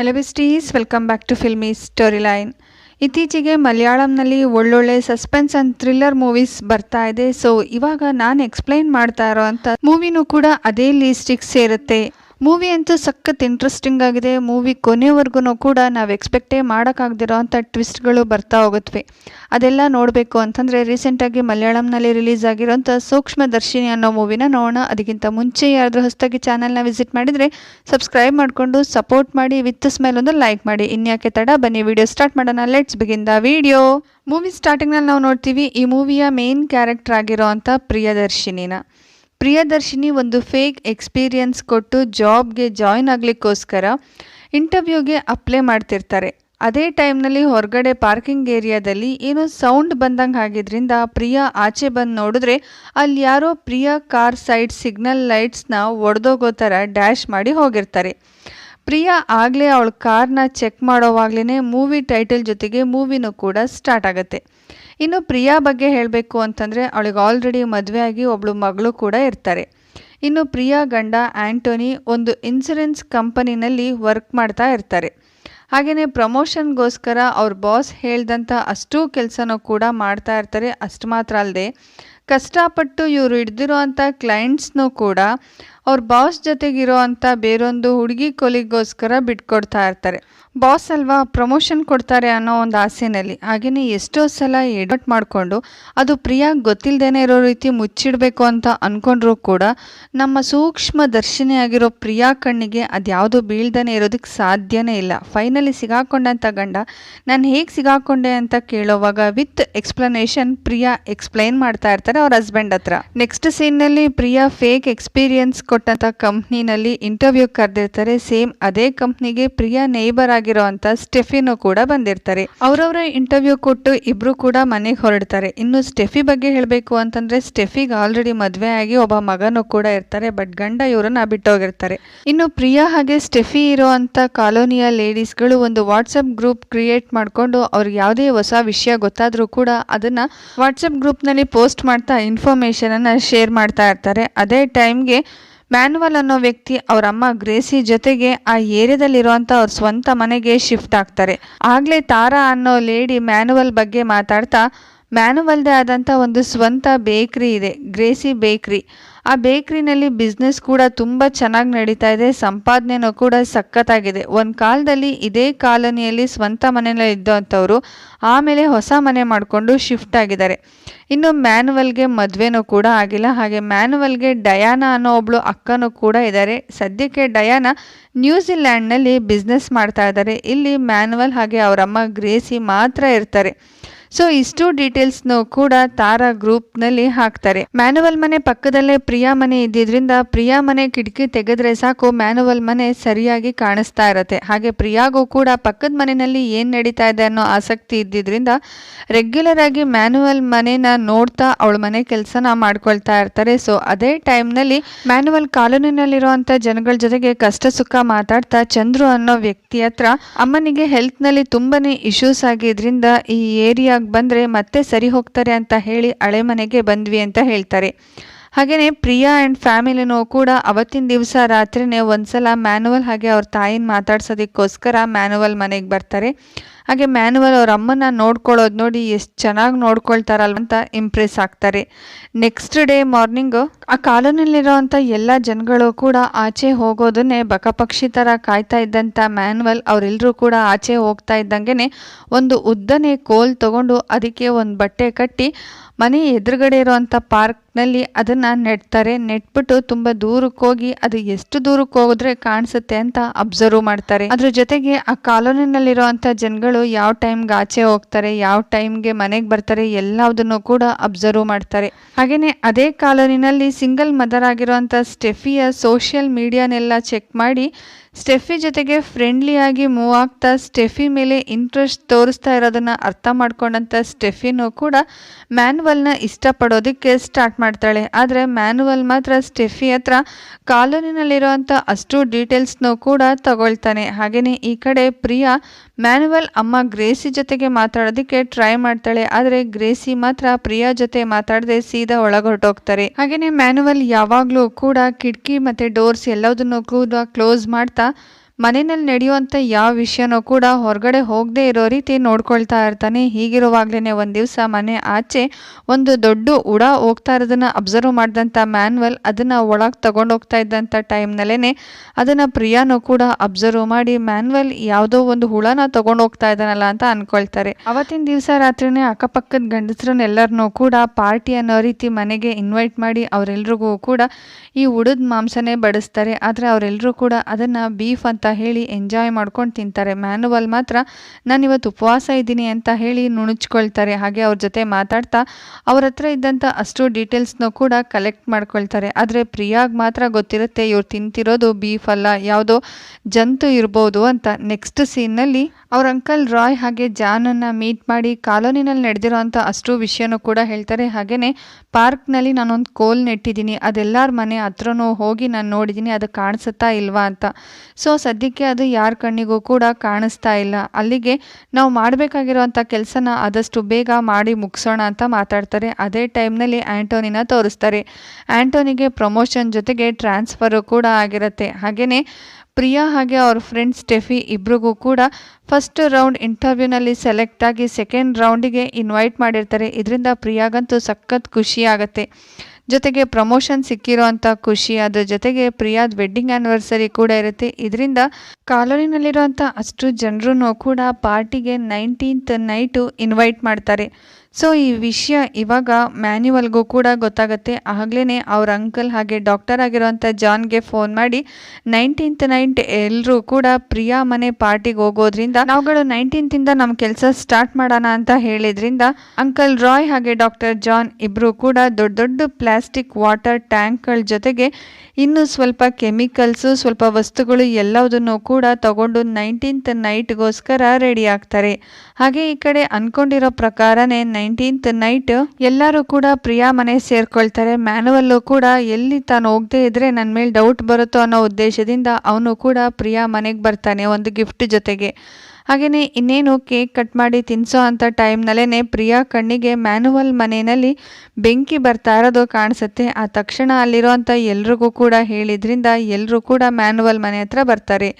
Hello besties welcome back to filmy story line ಇತ್ತೀಚೆಗೆ ಮಲಯಾಳಂನಲ್ಲಿ ಒಳ್ಳೊಳ್ಳೆ ಸಸ್ಪೆನ್ಸ್ ಆ್ಯಂಡ್ ಥ್ರಿಲ್ಲರ್ ಮೂವೀಸ್ ಬರ್ತಾ ಇದೆ. ಸೊ ಇವಾಗ ನಾನು ಎಕ್ಸ್ಪ್ಲೈನ್ ಮಾಡ್ತಾ ಇರೋ ಅಂಥ ಮೂವಿನೂ ಕೂಡ ಅದೇ ಲೀಸ್ಟಿಗೆ ಸೇರುತ್ತೆ. ಮೂವಿ ಅಂತೂ ಸಖತ್ ಇಂಟ್ರೆಸ್ಟಿಂಗ್ ಆಗಿದೆ. ಮೂವಿ ಕೊನೆವರೆಗೂ ಕೂಡ ನಾವು ಎಕ್ಸ್ಪೆಕ್ಟೇ ಮಾಡೋಕ್ಕಾಗದಿರೋ ಅಂಥ ಟ್ವಿಸ್ಟ್ಗಳು ಬರ್ತಾ ಹೋಗುತ್ತವೆ ಅದೆಲ್ಲ ನೋಡಬೇಕು ಅಂತಂದರೆ ರೀಸೆಂಟಾಗಿ ಮಲಯಾಳಂನಲ್ಲಿ ರಿಲೀಸ್ ಆಗಿರೋಂಥ ಸೂಕ್ಷ್ಮದರ್ಶಿನಿ ಅನ್ನೋ ಮೂವಿನ ನೋಡೋಣ. ಅದಕ್ಕಿಂತ ಮುಂಚೆ ಯಾರಾದರೂ ಹೊಸದಾಗಿ ಚಾನಲ್ನ ವಿಸಿಟ್ ಮಾಡಿದರೆ ಸಬ್ಸ್ಕ್ರೈಬ್ ಮಾಡಿಕೊಂಡು ಸಪೋರ್ಟ್ ಮಾಡಿ ವಿತ್ ಸ್ಮೈಲ್ ಒಂದು ಲೈಕ್ ಮಾಡಿ. ಇನ್ಯಾಕೆ ತಡ? ಬನ್ನಿ ವಿಡಿಯೋ ಸ್ಟಾರ್ಟ್ ಮಾಡೋಣ. Let's begin the video movie ಸ್ಟಾರ್ಟಿಂಗ್ನಲ್ಲಿ ನಾವು ನೋಡ್ತೀವಿ ಈ ಮೂವಿಯ ಮೇನ್ ಕ್ಯಾರೆಕ್ಟರ್ ಆಗಿರೋ ಅಂಥ ಪ್ರಿಯದರ್ಶಿನಿನ ಪ್ರಿಯದರ್ಶಿನಿ ಒಂದು ಫೇಕ್ ಎಕ್ಸ್ಪೀರಿಯನ್ಸ್ ಕೊಟ್ಟು ಜಾಬ್ಗೆ ಜಾಯ್ನ್ ಆಗಲಿಕ್ಕೋಸ್ಕರ ಇಂಟರ್ವ್ಯೂಗೆ ಅಪ್ಲೈ ಮಾಡ್ತಿರ್ತಾರೆ. ಅದೇ ಟೈಮ್ನಲ್ಲಿ ಹೊರಗಡೆ ಪಾರ್ಕಿಂಗ್ ಏರಿಯಾದಲ್ಲಿ ಏನೋ ಸೌಂಡ್ ಬಂದಂಗೆ ಆಗಿದ್ರಿಂದ ಪ್ರಿಯಾ ಆಚೆ ಬಂದು ನೋಡಿದ್ರೆ ಅಲ್ಲಿ ಯಾರೋ ಪ್ರಿಯಾ ಕಾರ್ ಸೈಡ್ ಸಿಗ್ನಲ್ ಲೈಟ್ಸ್ನ ಒಡೆದೋಗೋ ಥರ ಡ್ಯಾಶ್ ಮಾಡಿ ಹೋಗಿರ್ತಾರೆ. ಪ್ರಿಯಾ ಆಗಲೇ ಅವಳ ಕಾರ್ನ ಚೆಕ್ ಮಾಡೋವಾಗ್ಲೇ ಮೂವಿ ಟೈಟಲ್ ಜೊತೆಗೆ ಮೂವಿನೂ ಕೂಡ ಸ್ಟಾರ್ಟ್ ಆಗುತ್ತೆ. ಇನ್ನು ಪ್ರಿಯಾ ಬಗ್ಗೆ ಹೇಳಬೇಕು ಅಂತಂದರೆ ಅವಳಿಗೆ ಆಲ್ರೆಡಿ ಆಗಿ ಒಬ್ಬಳು ಮಗಳು ಕೂಡ ಇರ್ತಾರೆ. ಇನ್ನು ಪ್ರಿಯಾ ಗಂಡ ಆ್ಯಂಟೋನಿ ಒಂದು ಇನ್ಸೂರೆನ್ಸ್ ಕಂಪನಿನಲ್ಲಿ ವರ್ಕ್ ಮಾಡ್ತಾ ಇರ್ತಾರೆ. ಹಾಗೆಯೇ ಪ್ರಮೋಷನ್ಗೋಸ್ಕರ ಅವ್ರ ಬಾಸ್ ಹೇಳ್ದಂಥ ಅಷ್ಟೂ ಕೆಲಸನೂ ಕೂಡ ಮಾಡ್ತಾ ಇರ್ತಾರೆ. ಅಷ್ಟು ಮಾತ್ರ ಅಲ್ಲದೆ ಕಷ್ಟಪಟ್ಟು ಇವರು ಹಿಡ್ದಿರೋ ಅಂಥ ಕ್ಲೈಂಟ್ಸ್ನೂ ಕೂಡ ಅವ್ರ ಬಾಸ್ ಜೊತೆಗಿರೋ ಅಂಥ ಬೇರೊಂದು ಹುಡುಗಿ ಕೊಲಿಗೋಸ್ಕರ ಬಿಟ್ಕೊಡ್ತಾ ಇರ್ತಾರೆ. ಬಾಸ್ ಅಲ್ವಾ ಪ್ರಮೋಷನ್ ಕೊಡ್ತಾರೆ ಅನ್ನೋ ಒಂದು ಆಸೆನಲ್ಲಿ ಹಾಗೆಯೇ ಎಷ್ಟೋ ಸಲ ಎಡಟ್ ಮಾಡಿಕೊಂಡು ಅದು ಪ್ರಿಯಾ ಗೊತ್ತಿಲ್ಲದೇನೆ ಇರೋ ರೀತಿ ಮುಚ್ಚಿಡಬೇಕು ಅಂತ ಅಂದ್ಕೊಂಡ್ರೂ ಕೂಡ ನಮ್ಮ ಸೂಕ್ಷ್ಮ ದರ್ಶಿನಿ ಆಗಿರೋ ಪ್ರಿಯಾ ಕಣ್ಣಿಗೆ ಅದ್ಯಾವುದು ಬೀಳ್ದೇ ಇರೋದಕ್ಕೆ ಸಾಧ್ಯನೇ ಇಲ್ಲ. ಫೈನಲಿ ಸಿಗಾಕೊಂಡಂಥ ಗಂಡ, ನಾನು ಹೇಗೆ ಸಿಗಾಕೊಂಡೆ ಅಂತ ಕೇಳೋವಾಗ ವಿತ್ ಎಕ್ಸ್ಪ್ಲನೇಷನ್ ಪ್ರಿಯಾ ಎಕ್ಸ್ಪ್ಲೈನ್ ಮಾಡ್ತಾ ಇರ್ತಾರೆ ಅವ್ರ ಹಸ್ಬೆಂಡ್ ಹತ್ರ. ನೆಕ್ಸ್ಟ್ ಸೀನ್ನಲ್ಲಿ ಪ್ರಿಯಾ ಫೇಕ್ ಎಕ್ಸ್ಪೀರಿಯನ್ಸ್ ಕೊಟ್ಟಂಥ ಕಂಪ್ನಿನಲ್ಲಿ ಇಂಟರ್ವ್ಯೂ ಕರೆದಿರ್ತಾರೆ. ಸೇಮ್ ಅದೇ ಕಂಪ್ನಿಗೆ ಪ್ರಿಯ ನೇಬರ್ ಆಗಿರೋ ಸ್ಟೆಫಿನೂ ಕೂಡ ಬಂದಿರ್ತಾರೆ. ಅವರವರ ಇಂಟರ್ವ್ಯೂ ಕೊಟ್ಟು ಇಬ್ರು ಕೂಡ ಮನೆಗೆ ಹೊರಡ್ತಾರೆ. ಇನ್ನು ಸ್ಟೆಫಿ ಬಗ್ಗೆ ಹೇಳಬೇಕು ಅಂತಂದ್ರೆ ಸ್ಟೆಫಿಗೆ ಆಲ್ರೆಡಿ ಮದುವೆ ಆಗಿ ಒಬ್ಬ ಮಗನೂ ಕೂಡ ಇರ್ತಾರೆ ಬಟ್ ಗಂಡ ಇವರನ್ನ ಬಿಟ್ಟೋಗಿರ್ತಾರೆ. ಇನ್ನು ಪ್ರಿಯಾ ಹಾಗೆ ಸ್ಟೆಫಿ ಇರೋ ಅಂಥ ಕಾಲೋನಿಯ ಲೇಡೀಸ್ಗಳು ಒಂದು ವಾಟ್ಸಪ್ ಗ್ರೂಪ್ ಕ್ರಿಯೇಟ್ ಮಾಡಿಕೊಂಡು ಅವ್ರಿಗೆ ಯಾವುದೇ ಹೊಸ ವಿಷಯ ಗೊತ್ತಾದರೂ ಕೂಡ ಅದನ್ನ ವಾಟ್ಸಪ್ ಗ್ರೂಪ್ನಲ್ಲಿ ಪೋಸ್ಟ್ ಮಾಡ್ತಾ ಇನ್ಫಾರ್ಮೇಷನನ್ನು ಶೇರ್ ಮಾಡ್ತಾ ಇರ್ತಾರೆ. ಅದೇ ಟೈಮ್ಗೆ ಮ್ಯಾನುವಲ್ ಅನ್ನೋ ವ್ಯಕ್ತಿ ಅವರ ಅಮ್ಮ ಗ್ರೇಸಿ ಜೊತೆಗೆ ಆ ಏರಿಯಾದಲ್ಲಿರುವಂಥ ಅವ್ರ ಸ್ವಂತ ಮನೆಗೆ ಶಿಫ್ಟ್ ಆಗ್ತಾರೆ. ಆಗಲೇ ತಾರಾ ಅನ್ನೋ ಲೇಡಿ ಮ್ಯಾನುವಲ್ ಬಗ್ಗೆ ಮಾತಾಡ್ತಾ ಮ್ಯಾನುವಲ್ದೇ ಆದಂಥ ಒಂದು ಸ್ವಂತ ಬೇಕ್ರಿ ಇದೆ ಗ್ರೇಸಿ ಬೇಕ್ರಿ ಆ ಬೇಕ್ರಿನಲ್ಲಿ ಬಿಸ್ನೆಸ್ ಕೂಡ ತುಂಬ ಚೆನ್ನಾಗಿ ನಡೀತಾ ಇದೆ. ಸಂಪಾದನೆನೂ ಕೂಡ ಸಖತ್ತಾಗಿದೆ. ಒಂದು ಕಾಲದಲ್ಲಿ ಇದೇ ಕಾಲೋನಿಯಲ್ಲಿ ಸ್ವಂತ ಮನೆಯಲ್ಲೇ ಇದ್ದಂಥವ್ರು ಆಮೇಲೆ ಹೊಸ ಮನೆ ಮಾಡಿಕೊಂಡು ಶಿಫ್ಟ್ ಆಗಿದ್ದಾರೆ. ಇನ್ನು ಮ್ಯಾನುವಲ್ಗೆ ಮದುವೆನೂ ಕೂಡ ಆಗಿಲ್ಲ. ಹಾಗೆ ಮ್ಯಾನುವಲ್ಗೆ ಡಯಾನಾ ಅನ್ನೋ ಒಬ್ಳು ಅಕ್ಕನೂ ಕೂಡ ಇದ್ದಾರೆ. ಸದ್ಯಕ್ಕೆ ಡಯಾನಾ ನ್ಯೂಜಿಲ್ಯಾಂಡ್ನಲ್ಲಿ ಬಿಸ್ನೆಸ್ ಮಾಡ್ತಾ ಇದ್ದಾರೆ. ಇಲ್ಲಿ ಮ್ಯಾನುವಲ್ ಹಾಗೆ ಅವರಮ್ಮ ಗ್ರೇಸಿ ಮಾತ್ರ ಇರ್ತಾರೆ. ಸೊ ಇಷ್ಟು ಡೀಟೇಲ್ಸ್ನು ಕೂಡ ತಾರಾ ಗ್ರೂಪ್ನಲ್ಲಿ ಹಾಕ್ತಾರೆ. ಮ್ಯಾನುವಲ್ ಮನೆ ಪಕ್ಕದಲ್ಲೇ ಪ್ರಿಯಾ ಮನೆ ಇದ್ದಿದ್ರಿಂದ ಪ್ರಿಯಾ ಮನೆ ಕಿಟಕಿ ತೆಗೆದ್ರೆ ಸಾಕು ಮ್ಯಾನುವಲ್ ಮನೆ ಸರಿಯಾಗಿ ಕಾಣಿಸ್ತಾ ಇರತ್ತೆ. ಹಾಗೆ ಪ್ರಿಯಾಗೂ ಕೂಡ ಪಕ್ಕದ ಮನೆಯಲ್ಲಿ ಏನು ನಡೀತಾ ಇದೆ ಅನ್ನೋ ಆಸಕ್ತಿ ಇದ್ದಿದ್ರಿಂದ ರೆಗ್ಯುಲರ್ ಆಗಿ ಮ್ಯಾನುವಲ್ ಮನೆನ ನೋಡ್ತಾ ಅವಳ ಮನೆ ಕೆಲಸನ ಮಾಡ್ಕೊಳ್ತಾ ಇರ್ತಾರೆ. ಸೊ ಅದೇ ಟೈಮ್ನಲ್ಲಿ ಮ್ಯಾನುವಲ್ ಕಾಲೋನಿನಲ್ಲಿರುವಂಥ ಜನಗಳ ಜೊತೆಗೆ ಕಷ್ಟ ಸುಖ ಮಾತಾಡ್ತಾ ಚಂದ್ರು ಅನ್ನೋ ವ್ಯಕ್ತಿ ಹತ್ರ ಅಮ್ಮನಿಗೆ ಹೆಲ್ತ್ನಲ್ಲಿ ತುಂಬಾನೇ ಇಶ್ಯೂಸ್ ಆಗಿದ್ರಿಂದ ಈ ಏರಿಯಾ ಬಂದರೆ ಮತ್ತೆ ಸರಿ ಹೋಗ್ತಾರೆ ಅಂತ ಹೇಳಿ ಹಳೆ ಮನೆಗೆ ಬಂದ್ವಿ ಅಂತ ಹೇಳ್ತಾರೆ. ಹಾಗೆಯೇ ಪ್ರಿಯಾ ಆ್ಯಂಡ್ ಫ್ಯಾಮಿಲಿನೂ ಕೂಡ ಅವತ್ತಿನ ದಿವಸ ರಾತ್ರಿನೇ ಒಂದ್ಸಲ ಮ್ಯಾನುವಲ್ ಹಾಗೆ ಅವ್ರ ತಾಯಿನ ಮಾತಾಡ್ಸೋದಕ್ಕೋಸ್ಕರ ಮ್ಯಾನುವಲ್ ಮನೆಗೆ ಬರ್ತಾರೆ. ಹಾಗೆ ಮ್ಯಾನುವಲ್ ಅವ್ರ ಅಮ್ಮನ ನೋಡ್ಕೊಳ್ಳೋದು ನೋಡಿ ಎಷ್ಟು ಚೆನ್ನಾಗಿ ನೋಡ್ಕೊಳ್ತಾರಲ್ವ ಅಂತ ಇಂಪ್ರೆಸ್ ಆಗ್ತಾರೆ. ನೆಕ್ಸ್ಟ್ ಡೇ ಮಾರ್ನಿಂಗು ಆ ಕಾಲೋನಿಯಲ್ಲಿರೋವಂಥ ಎಲ್ಲ ಜನಗಳು ಕೂಡ ಆಚೆ ಹೋಗೋದನ್ನೇ ಬಕಪಕ್ಷಿ ಥರ ಕಾಯ್ತಾ ಇದ್ದಂಥ ಮ್ಯಾನುವಲ್ ಅವರೆಲ್ಲರೂ ಕೂಡ ಆಚೆ ಹೋಗ್ತಾ ಇದ್ದಂಗೆ ಒಂದು ಉದ್ದನೇ ಕೋಲ್ ತಗೊಂಡು ಅದಕ್ಕೆ ಒಂದು ಬಟ್ಟೆ ಕಟ್ಟಿ ಮನೆ ಎದುರುಗಡೆ ಇರುವಂಥ ಪಾರ್ಕ್ನಲ್ಲಿ ಅದನ್ನು ನೆಡ್ತಾರೆ. ನೆಟ್ಬಿಟ್ಟು ತುಂಬ ದೂರಕ್ಕೆ ಹೋಗಿ ಅದು ಎಷ್ಟು ದೂರಕ್ಕೆ ಹೋದ್ರೆ ಕಾಣಿಸುತ್ತೆ ಅಂತ ಅಬ್ಸರ್ವ್ ಮಾಡ್ತಾರೆ. ಅದ್ರ ಜೊತೆಗೆ ಆ ಕಾಲೋನಿನಲ್ಲಿರುವಂಥ ಜನಗಳು ಯಾವ ಟೈಮ್ಗೆ ಆಚೆ ಹೋಗ್ತಾರೆ, ಯಾವ ಟೈಮ್ಗೆ ಮನೆಗೆ ಬರ್ತಾರೆ ಎಲ್ಲದನ್ನು ಕೂಡ ಅಬ್ಸರ್ವ್ ಮಾಡ್ತಾರೆ. ಹಾಗೆಯೇ ಅದೇ ಕಾಲೋನಿನಲ್ಲಿ ಸಿಂಗಲ್ ಮದರ್ ಆಗಿರುವಂಥ ಸ್ಟೆಫಿಯ ಸೋಷಿಯಲ್ ಮೀಡಿಯಾನೆಲ್ಲ ಚೆಕ್ ಮಾಡಿ ಸ್ಟೆಫಿ ಜೊತೆಗೆ ಫ್ರೆಂಡ್ಲಿಯಾಗಿ ಮೂವ್ ಆಗ್ತಾ ಸ್ಟೆಫಿ ಮೇಲೆ ಇಂಟ್ರೆಸ್ಟ್ ತೋರಿಸ್ತಾ ಇರೋದನ್ನ ಅರ್ಥ ಮಾಡ್ಕೊಂಡಂಥ ಸ್ಟೆಫಿನೂ ಕೂಡ ಮ್ಯಾನ್ವಲ್ನ ಇಷ್ಟಪಡೋದಕ್ಕೆ ಸ್ಟಾರ್ಟ್ ಮಾಡ್ತಾಳೆ. ಆದರೆ ಮ್ಯಾನ್ವಲ್ ಮಾತ್ರ ಸ್ಟೆಫಿ ಹತ್ರ ಕಾಲೋನಿನಲ್ಲಿರುವಂಥ ಅಷ್ಟು ಡೀಟೇಲ್ಸ್ನೂ ಕೂಡ ತಗೊಳ್ತಾನೆ. ಹಾಗೆಯೇ ಈ ಕಡೆ ಪ್ರಿಯಾ ಮ್ಯಾನ್ವಲ್ ಅಮ್ಮ ಗ್ರೇಸಿ ಜೊತೆಗೆ ಮಾತಾಡೋದಕ್ಕೆ ಟ್ರೈ ಮಾಡ್ತಾಳೆ. ಆದರೆ ಗ್ರೇಸಿ ಮಾತ್ರ ಪ್ರಿಯಾ ಜೊತೆ ಮಾತಾಡದೆ ಸೀದಾ ಒಳಗೊರಟೋಗ್ತಾರೆ ಹಾಗೆಯೇ ಮ್ಯಾನ್ವಲ್ ಯಾವಾಗಲೂ ಕೂಡ ಕಿಟಕಿ ಮತ್ತು ಡೋರ್ಸ್ ಎಲ್ಲದನ್ನು ಕೂಡ ಕ್ಲೋಸ್ ಮಾಡ್ತಾ está ಮನೆಯಲ್ಲಿ ನಡೆಯುವಂಥ ಯಾವ ವಿಷಯನೂ ಕೂಡ ಹೊರಗಡೆ ಹೋಗದೇ ಇರೋ ರೀತಿ ನೋಡ್ಕೊಳ್ತಾ ಇರ್ತಾನೆ. ಹೀಗಿರುವಾಗಲೇ ಒಂದು ದಿವಸ ಮನೆ ಆಚೆ ಒಂದು ದೊಡ್ಡ ಉಡ ಹೋಗ್ತಾ ಇರೋದನ್ನ ಅಬ್ಸರ್ವ್ ಮಾಡಿದಂಥ ಮ್ಯಾನ್ವಲ್ ಅದನ್ನು ಒಳಗೆ ತಗೊಂಡು ಹೋಗ್ತಾ ಇದ್ದಂಥ ಟೈಮ್ನಲ್ಲೇ ಅದನ್ನು ಪ್ರಿಯಾನೂ ಕೂಡ ಅಬ್ಸರ್ವ್ ಮಾಡಿ ಮ್ಯಾನ್ವಲ್ ಯಾವುದೋ ಒಂದು ಹುಳನ ಹೋಗ್ತಾ ಇದ್ದಾನಲ್ಲ ಅಂತ ಅಂದ್ಕೊಳ್ತಾರೆ ಅವತ್ತಿನ ದಿವಸ ರಾತ್ರಿನೇ ಅಕ್ಕಪಕ್ಕದ ಗಂಡಸರನ್ನೆಲ್ಲರನ್ನೂ ಕೂಡ ಪಾರ್ಟಿ ಅನ್ನೋ ರೀತಿ ಮನೆಗೆ ಇನ್ವೈಟ್ ಮಾಡಿ ಅವರೆಲ್ರಿಗೂ ಕೂಡ ಈ ಉಡದ ಮಾಂಸನೇ ಬಡಿಸ್ತಾರೆ. ಆದರೆ ಅವರೆಲ್ಲರೂ ಕೂಡ ಅದನ್ನು ಬೀಫ್ ಅಂತ ಹೇಳಿ ಎಂಜಾಯ್ ಮಾಡ್ಕೊಂಡು ತಿಂತಾರೆ. ಮ್ಯಾನುವಲ್ ಮಾತ್ರ ನಾನು ಇವತ್ತು ಉಪವಾಸ ಇದ್ದೀನಿ ಅಂತ ಹೇಳಿ ನುಣುಚ್ಕೊಳ್ತಾರೆ. ಹಾಗೆ ಅವ್ರ ಜೊತೆ ಮಾತಾಡ್ತಾ ಅವ್ರ ಹತ್ರ ಇದ್ದಂಥ ಅಷ್ಟು ಡೀಟೇಲ್ಸ್ನ ಕೂಡ ಕಲೆಕ್ಟ್ ಮಾಡ್ಕೊಳ್ತಾರೆ. ಆದರೆ ಪ್ರಿಯಾಗ್ ಮಾತ್ರ ಗೊತ್ತಿರುತ್ತೆ ಇವ್ರು ತಿಂತಿರೋದು ಬೀಫ್ ಅಲ್ಲ, ಯಾವುದೋ ಜಂತು ಇರ್ಬೋದು ಅಂತ. ನೆಕ್ಸ್ಟ್ ಸೀನ್ನಲ್ಲಿ ಅವ್ರ ಅಂಕಲ್ ರಾಯ್ ಹಾಗೆ ಜಾನನ್ನು ಮೀಟ್ ಮಾಡಿ ಕಾಲೋನಿನಲ್ಲಿ ನಡೆದಿರೋಂಥ ಅಷ್ಟು ವಿಷಯನೂ ಕೂಡ ಹೇಳ್ತಾರೆ. ಹಾಗೆಯೇ ಪಾರ್ಕ್ನಲ್ಲಿ ನಾನೊಂದು ಕೋಲ್ ನೆಟ್ಟಿದ್ದೀನಿ. ಅದೆಲ್ಲರ ಮನೆ ಹತ್ರನೂ ಹೋಗಿ ನಾನು ನೋಡಿದ್ದೀನಿ. ಅದು ಕಾಣಿಸುತ್ತಾ ಇಲ್ವಾ ಅಂತ. ಸೊ ಸದ್ಯಕ್ಕೆ ಅದು ಯಾರ ಕಣ್ಣಿಗೂ ಕೂಡ ಕಾಣಿಸ್ತಾ ಇಲ್ಲ. ಅಲ್ಲಿಗೆ ನಾವು ಮಾಡಬೇಕಾಗಿರೋವಂಥ ಕೆಲಸನ ಆದಷ್ಟು ಬೇಗ ಮಾಡಿ ಮುಗಿಸೋಣ ಅಂತ ಮಾತಾಡ್ತಾರೆ. ಅದೇ ಟೈಮ್ನಲ್ಲಿ ಆ್ಯಂಟೋನಿನ ತೋರಿಸ್ತಾರೆ. ಆ್ಯಂಟೋನಿಗೆ ಪ್ರಮೋಷನ್ ಜೊತೆಗೆ ಟ್ರಾನ್ಸ್ಫರು ಕೂಡ ಆಗಿರುತ್ತೆ. ಹಾಗೆಯೇ ಪ್ರಿಯಾ ಹಾಗೆ ಅವ್ರ ಫ್ರೆಂಡ್ ಸ್ಟೆಫಿ ಇಬ್ರಿಗೂ ಕೂಡ ಫಸ್ಟ್ ರೌಂಡ್ ಇಂಟರ್ವ್ಯೂನಲ್ಲಿ ಸೆಲೆಕ್ಟ್ ಆಗಿ ಸೆಕೆಂಡ್ ರೌಂಡಿಗೆ ಇನ್ವೈಟ್ ಮಾಡಿರ್ತಾರೆ. ಇದರಿಂದ ಪ್ರಿಯಾಗಂತೂ ಸಖತ್ ಖುಷಿ ಜೊತೆಗೆ ಪ್ರಮೋಷನ್ ಸಿಕ್ಕಿರೋ ಅಂಥ ಖುಷಿ, ಅದ್ರ ಜೊತೆಗೆ ಪ್ರಿಯಾದ್ ವೆಡ್ಡಿಂಗ್ ಆ್ಯನಿವರ್ಸರಿ ಕೂಡ ಇರುತ್ತೆ. ಇದರಿಂದ ಕಾಲೋನಿನಲ್ಲಿರೋಂಥ ಅಷ್ಟು ಜನರೂ ಕೂಡ ಪಾರ್ಟಿಗೆ ನೈನ್ಟೀನ್ತ್ ನೈಟು ಇನ್ವೈಟ್ ಮಾಡ್ತಾರೆ. ಸೊ, ಈ ವಿಷಯ ಇವಾಗ ಮ್ಯಾನ್ಯುವಲ್ಗೂ ಕೂಡ ಗೊತ್ತಾಗುತ್ತೆ. ಆಗಲೇ ಅವ್ರ ಅಂಕಲ್ ಹಾಗೆ ಡಾಕ್ಟರ್ ಆಗಿರೋವಂಥ ಜಾನ್ಗೆ ಫೋನ್ ಮಾಡಿ, ನೈನ್ಟೀನ್ತ್ ನೈಟ್ ಎಲ್ಲರೂ ಕೂಡ ಪ್ರಿಯಾ ಮನೆ ಪಾರ್ಟಿಗೆ ಹೋಗೋದ್ರಿಂದ, ನಾವುಗಳು ನೈನ್ಟೀನ್ತಿಂದ ನಮ್ಮ ಕೆಲಸ ಸ್ಟಾರ್ಟ್ ಮಾಡೋಣ ಅಂತ ಹೇಳಿದ್ರಿಂದ, ಅಂಕಲ್ ರಾಯ್ ಹಾಗೆ ಡಾಕ್ಟರ್ ಜಾನ್ ಇಬ್ಬರು ಕೂಡ ದೊಡ್ಡ ದೊಡ್ಡ ಪ್ಲಾಸ್ಟಿಕ್ ವಾಟರ್ ಟ್ಯಾಂಕ್ಗಳ ಜೊತೆಗೆ ಇನ್ನೂ ಸ್ವಲ್ಪ ಕೆಮಿಕಲ್ಸು, ಸ್ವಲ್ಪ ವಸ್ತುಗಳು ಎಲ್ಲದನ್ನು ಕೂಡ ತಗೊಂಡು ನೈನ್ಟೀನ್ತ್ ನೈಟ್ಗೋಸ್ಕರ ರೆಡಿ ಆಗ್ತಾರೆ. ಹಾಗೆ ಈ ಕಡೆ ಅನ್ಕೊಂಡಿರೋ ಪ್ರಕಾರನೇ ನೈನ್ಟೀನ್ತ್ ನೈಟ್ ಎಲ್ಲರೂ ಕೂಡ ಪ್ರಿಯಾ ಮನೆ ಸೇರ್ಕೊಳ್ತಾರೆ. ಮ್ಯಾನುವಲ್ಲು ಕೂಡ ಎಲ್ಲಿ ತಾನು ಹೋಗದೆ ಇದ್ರೆ ನನ್ನ ಮೇಲೆ ಡೌಟ್ ಬರುತ್ತೋ ಅನ್ನೋ ಉದ್ದೇಶದಿಂದ ಅವನು ಕೂಡ ಪ್ರಿಯಾ ಮನೆಗೆ ಬರ್ತಾನೆ ಒಂದು ಗಿಫ್ಟ್ ಜೊತೆಗೆ. ಹಾಗೆಯೇ ಇನ್ನೇನು ಕೇಕ್ ಕಟ್ ಮಾಡಿ ತಿನ್ಸೋ ಅಂಥ ಟೈಮ್ನಲ್ಲೇ ಪ್ರಿಯಾ ಕಣ್ಣಿಗೆ ಮ್ಯಾನುವಲ್ ಮನೆಯಲ್ಲಿ ಬೆಂಕಿ ಬರ್ತಾ ಇರೋದು ಕಾಣಿಸುತ್ತೆ. ಆ ತಕ್ಷಣ ಅಲ್ಲಿರೋಂಥ ಎಲ್ರಿಗೂ ಕೂಡ ಹೇಳಿದ್ರಿಂದ ಎಲ್ಲರೂ ಕೂಡ ಮ್ಯಾನುವಲ್ ಮನೆ ಹತ್ರ ಬರ್ತಾರೆ.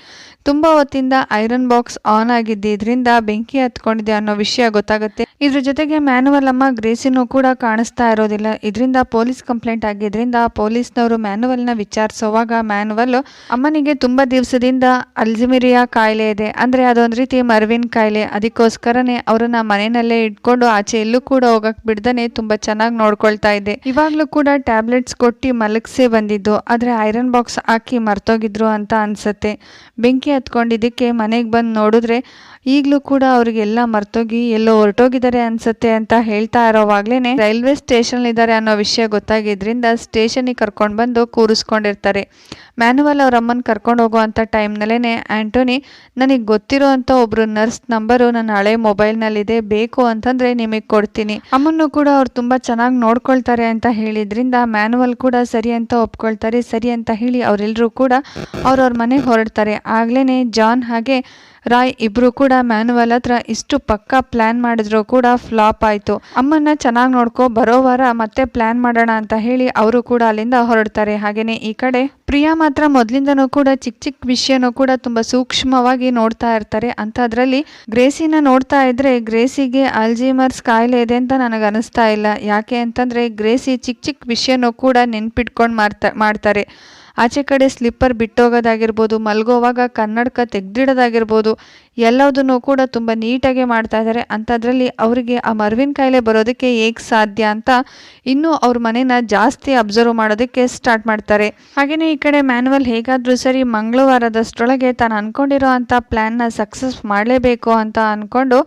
ತುಂಬ ಹೊತ್ತಿಂದ ಐರನ್ ಬಾಕ್ಸ್ ಆನ್ ಆಗಿದ್ದರಿಂದ ಬೆಂಕಿ ಹತ್ಕೊಂಡಿದೆ ಅನ್ನೋ ವಿಷಯ ಗೊತ್ತಾಗುತ್ತೆ. ಇದ್ರ ಜೊತೆಗೆ ಮ್ಯಾನುವಲ್ ಅಮ್ಮ ಗ್ರೇಸಿನೂ ಕೂಡ ಕಾಣಿಸ್ತಾ ಇರೋದಿಲ್ಲ. ಇದರಿಂದ ಪೊಲೀಸ್ ಕಂಪ್ಲೇಂಟ್ ಆಗಿದ್ರಿಂದ ಪೊಲೀಸ್ನವರು ಮ್ಯಾನುವಲ್ನ ವಿಚಾರಿಸೋವಾಗ ಮ್ಯಾನುವಲ್ ಅಮ್ಮನಿಗೆ ತುಂಬ ದಿವಸದಿಂದ ಅಲ್ಜಿಮಿರಿಯಾ ಕಾಯಿಲೆ ಇದೆ. ಅಂದರೆ ಅದೊಂದು ರೀತಿ ಮರ್ವಿನ್ ಕಾಯಿಲೆ. ಅದಕ್ಕೋಸ್ಕರನೇ ಅವರನ್ನ ಮನೆಯಲ್ಲೇ ಇಟ್ಕೊಂಡು ಆಚೆ ಎಲ್ಲೂ ಕೂಡ ಹೋಗಕ್ ಬಿಡ್ದನೆ ತುಂಬಾ ಚೆನ್ನಾಗಿ ನೋಡ್ಕೊಳ್ತಾ ಇದೆ ಇವಾಗಲೂ ಕೂಡ ಟ್ಯಾಬ್ಲೆಟ್ಸ್ ಕೊಟ್ಟು ಮಲಗಿಸೇ ಬಂದಿದ್ದು. ಆದರೆ ಐರನ್ ಬಾಕ್ಸ್ ಹಾಕಿ ಮರ್ತೋಗಿದ್ರು ಅಂತ ಅನ್ಸುತ್ತೆ. ಬೆಂಕಿ ಹತ್ಕೊಂಡಿದ್ದಕ್ಕೆ ಮನೆಗೆ ಬಂದು ನೋಡಿದ್ರೆ ಈಗಲೂ ಕೂಡ ಅವ್ರಿಗೆಲ್ಲ ಮರ್ತೋಗಿ ಎಲ್ಲೋ ಹೊರಟೋಗಿದ್ದಾರೆ ಅನ್ಸುತ್ತೆ ಅಂತ ಹೇಳ್ತಾ ಇರೋವಾಗ್ಲೇ ರೈಲ್ವೆ ಸ್ಟೇಷನ್ ಇದ್ದಾರೆ ಅನ್ನೋ ವಿಷಯ ಗೊತ್ತಾಗಿದ್ರಿಂದ ಸ್ಟೇಷನಿಗೆ ಕರ್ಕೊಂಡು ಬಂದು ಕೂರಿಸ್ಕೊಂಡಿರ್ತಾರೆ. ಮ್ಯಾನುವಲ್ ಅವ್ರ ಅಮ್ಮನ ಕರ್ಕೊಂಡು ಹೋಗುವಂಥ ಟೈಮ್ನಲ್ಲೇ ಆ್ಯಂಟೋನಿ ನನಗೆ ಗೊತ್ತಿರೋ ಒಬ್ರು ನರ್ಸ್ ನಂಬರು ನನ್ನ ಹಳೆ ಮೊಬೈಲ್ನಲ್ಲಿದೆ, ಬೇಕು ಅಂತಂದರೆ ನಿಮಗೆ ಕೊಡ್ತೀನಿ. ಅಮ್ಮನ್ನು ಕೂಡ ಅವ್ರು ತುಂಬ ಚೆನ್ನಾಗಿ ನೋಡ್ಕೊಳ್ತಾರೆ ಅಂತ ಹೇಳಿದ್ರಿಂದ ಮ್ಯಾನುವಲ್ ಕೂಡ ಸರಿ ಅಂತ ಒಪ್ಕೊಳ್ತಾರೆ, ಸರಿ ಅಂತ ಹೇಳಿ ಅವರೆಲ್ಲರೂ ಕೂಡ ಅವ್ರವ್ರ ಮನೆಗೆ ಹೊರಡ್ತಾರೆ. ಆಗ್ಲೇ ಜಾನ್ ಹಾಗೆ ರಾಯ್ ಇಬ್ರು ಕೂಡ ಮ್ಯಾನುವಲ್ ಹತ್ರ ಇಷ್ಟು ಪಕ್ಕ ಪ್ಲಾನ್ ಮಾಡಿದ್ರು ಕೂಡ ಫ್ಲಾಪ್ ಆಯ್ತು. ಅಮ್ಮನ್ನ ಚೆನ್ನಾಗಿ ನೋಡ್ಕೊ ಬರೋ ವಾರ ಮತ್ತೆ ಪ್ಲಾನ್ ಮಾಡೋಣ ಅಂತ ಹೇಳಿ ಅವರು ಕೂಡ ಅಲ್ಲಿಂದ ಹೊರಡ್ತಾರೆ. ಹಾಗೇನೆ ಈ ಕಡೆ ಪ್ರಿಯಾ ಮಾತ್ರ ಮೊದಲಿಂದನೂ ಕೂಡ ಚಿಕ್ಕ ಚಿಕ್ಕ ವಿಷಯನೂ ಕೂಡ ತುಂಬಾ ಸೂಕ್ಷ್ಮವಾಗಿ ನೋಡ್ತಾ ಇರ್ತಾರೆ. ಅಂಥದ್ರಲ್ಲಿ ಗ್ರೇಸಿನ ನೋಡ್ತಾ ಇದ್ರೆ ಗ್ರೇಸಿಗೆ ಅಲ್ಜಿಮರ್ಸ್ ಕಾಯಿಲೆ ಇದೆ ಅಂತ ನನಗೆ ಅನಿಸ್ತಾ ಇಲ್ಲ. ಯಾಕೆ ಅಂತಂದ್ರೆ ಗ್ರೇಸಿ ಚಿಕ್ಕ ಚಿಕ್ಕ ವಿಷಯನೂ ಕೂಡ ನೆನ್ಪಿಟ್ಕೊಂಡು ಮಾಡ್ತಾ, ಮಾಡ್ತಾರೆ. ಆಚೆ ಕಡೆ ಸ್ಲಿಪ್ಪರ್ ಬಿಟ್ಟೋಗೋದಾಗಿರ್ಬೋದು, ಮಲ್ಗೋವಾಗ ಕನ್ನಡಕ ತೆಗ್ದಿಡೋದಾಗಿರ್ಬೋದು, ಎಲ್ಲದನ್ನು ಕೂಡ ತುಂಬ ನೀಟಾಗಿ ಮಾಡ್ತಾ ಇದ್ದಾರೆ ಅಂಥದ್ರಲ್ಲಿ ಅವರಿಗೆ ಆ ಮರ್ವಿನ್ ಕಾಯಿಲೆ ಬರೋದಕ್ಕೆ ಹೇಗೆ ಸಾಧ್ಯ ಅಂತ ಇನ್ನೂ ಅವ್ರ ಮನೇನ ಜಾಸ್ತಿ ಅಬ್ಸರ್ವ್ ಮಾಡೋದಕ್ಕೆ ಸ್ಟಾರ್ಟ್ ಮಾಡ್ತಾರೆ. ಹಾಗೆಯೇ ಈ ಕಡೆ ಮ್ಯಾನುವಲ್ ಹೇಗಾದರೂ ಸರಿ ಮಂಗಳವಾರದಷ್ಟರೊಳಗೆ ತಾನು ಅಂದ್ಕೊಂಡಿರೋ ಅಂಥ ಪ್ಲ್ಯಾನ್ನ ಸಕ್ಸಸ್ ಮಾಡಲೇಬೇಕು ಅಂತ ಅಂದ್ಕೊಂಡು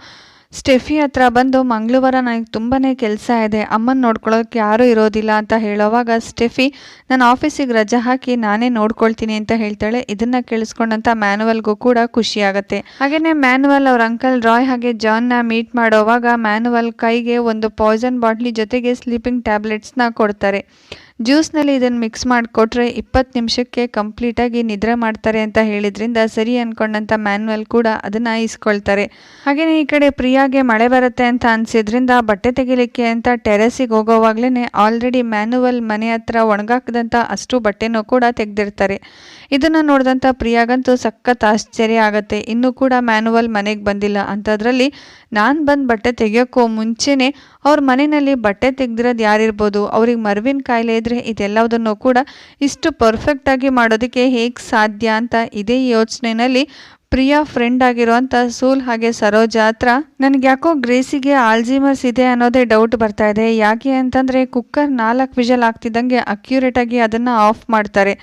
ಸ್ಟೆಫಿ ಹತ್ರ ಬಂದು, ಮಂಗಳವಾರ ನನಗೆ ತುಂಬಾ ಕೆಲಸ ಇದೆ, ಅಮ್ಮನ ನೋಡ್ಕೊಳ್ಳೋಕೆ ಯಾರೂ ಇರೋದಿಲ್ಲ ಅಂತ ಹೇಳೋವಾಗ ಸ್ಟೆಫಿ, ನಾನು ಆಫೀಸಿಗೆ ರಜೆ ಹಾಕಿ ನಾನೇ ನೋಡ್ಕೊಳ್ತೀನಿ ಅಂತ ಹೇಳ್ತಾಳೆ. ಇದನ್ನು ಕೇಳಿಸ್ಕೊಂಡಂಥ ಮ್ಯಾನುವಲ್ಗೂ ಕೂಡ ಖುಷಿ ಆಗುತ್ತೆ. ಹಾಗೆಯೇ ಮ್ಯಾನುವಲ್ ಅವ್ರ ಅಂಕಲ್ ರಾಯ್ ಹಾಗೆ ಜಾನ್ನ ಮೀಟ್ ಮಾಡೋವಾಗ ಮ್ಯಾನುವಲ್ ಕೈಗೆ ಒಂದು ಪಾಯ್ಸನ್ ಬಾಟ್ಲಿ ಜೊತೆಗೆ ಸ್ಲೀಪಿಂಗ್ ಟ್ಯಾಬ್ಲೆಟ್ಸ್ನ ಕೊಡ್ತಾರೆ. ಜ್ಯೂಸ್ನಲ್ಲಿ ಇದನ್ನು ಮಿಕ್ಸ್ ಮಾಡಿಕೊಟ್ರೆ ಇಪ್ಪತ್ತು ನಿಮಿಷಕ್ಕೆ ಕಂಪ್ಲೀಟಾಗಿ ನಿದ್ರೆ ಮಾಡ್ತಾರೆ ಅಂತ ಹೇಳಿದ್ರಿಂದ ಸರಿ ಅಂದ್ಕೊಂಡಂಥ ಮ್ಯಾನ್ಯಲ್ ಕೂಡ ಅದನ್ನು ಇಸ್ಕೊಳ್ತಾರೆ ಹಾಗೆಯೇ ಈ ಕಡೆ ಪ್ರಿಯಾಗೆ ಮಳೆ ಬರುತ್ತೆ ಅಂತ ಅನಿಸಿದ್ರಿಂದ ಬಟ್ಟೆ ತೆಗಿಲಿಕ್ಕೆ ಅಂತ ಟೆರೆಸಿಗೆ ಹೋಗೋವಾಗ್ಲೇ ಆಲ್ರೆಡಿ ಮ್ಯಾನುವಲ್ ಮನೆ ಹತ್ರ ಒಣಗಾಕದಂಥ ಅಷ್ಟು ಬಟ್ಟೆನೂ ಕೂಡ ತೆಗೆದಿರ್ತಾರೆ. ಇದನ್ನು ನೋಡಿದಂಥ ಪ್ರಿಯಾಗಂತೂ ಸಖತ್ ಆಶ್ಚರ್ಯ ಆಗುತ್ತೆ. ಇನ್ನೂ ಕೂಡ ಮ್ಯಾನುವಲ್ ಮನೆಗೆ ಬಂದಿಲ್ಲ. ಅಂಥದ್ರಲ್ಲಿ ನಾನು ಬಂದು ಬಟ್ಟೆ ತೆಗಿಯೋಕ್ಕೂ ಮುಂಚೆನೇ ಅವ್ರ ಮನೆಯಲ್ಲಿ ಬಟ್ಟೆ ತೆಗ್ದಿರೋದು ಯಾರಿರ್ಬೋದು? ಅವ್ರಿಗೆ ಮರವಿನ ಕಾಯಿಲೆ ಇದ್ದರೆ ಇದೆಲ್ಲದನ್ನು ಕೂಡ ಇಷ್ಟು ಪರ್ಫೆಕ್ಟಾಗಿ ಮಾಡೋದಕ್ಕೆ ಹೇಗೆ ಸಾಧ್ಯ ಅಂತ ಇದೇ ಯೋಚನೆಯಲ್ಲಿ ಪ್ರಿಯಾ ಫ್ರೆಂಡ್ ಆಗಿರುವಂಥ ಸೂಲ್ ಹಾಗೆ ಸರೋಜ ಹತ್ರ ನನಗೆ ಯಾಕೋ ಗ್ರೇಸಿಗೆ ಆಲ್ಜಿಮರ್ಸ್ ಇದೆ ಅನ್ನೋದೇ ಡೌಟ್ ಬರ್ತಾ ಇದೆ. ಯಾಕೆ ಅಂತಂದರೆ ಕುಕ್ಕರ್ ನಾಲ್ಕು ವಿಷಲ್ ಆಗ್ತಿದ್ದಂಗೆ ಅಕ್ಯುರೇಟಾಗಿ ಅದನ್ನು ಆಫ್ ಮಾಡ್ತಾರೆ.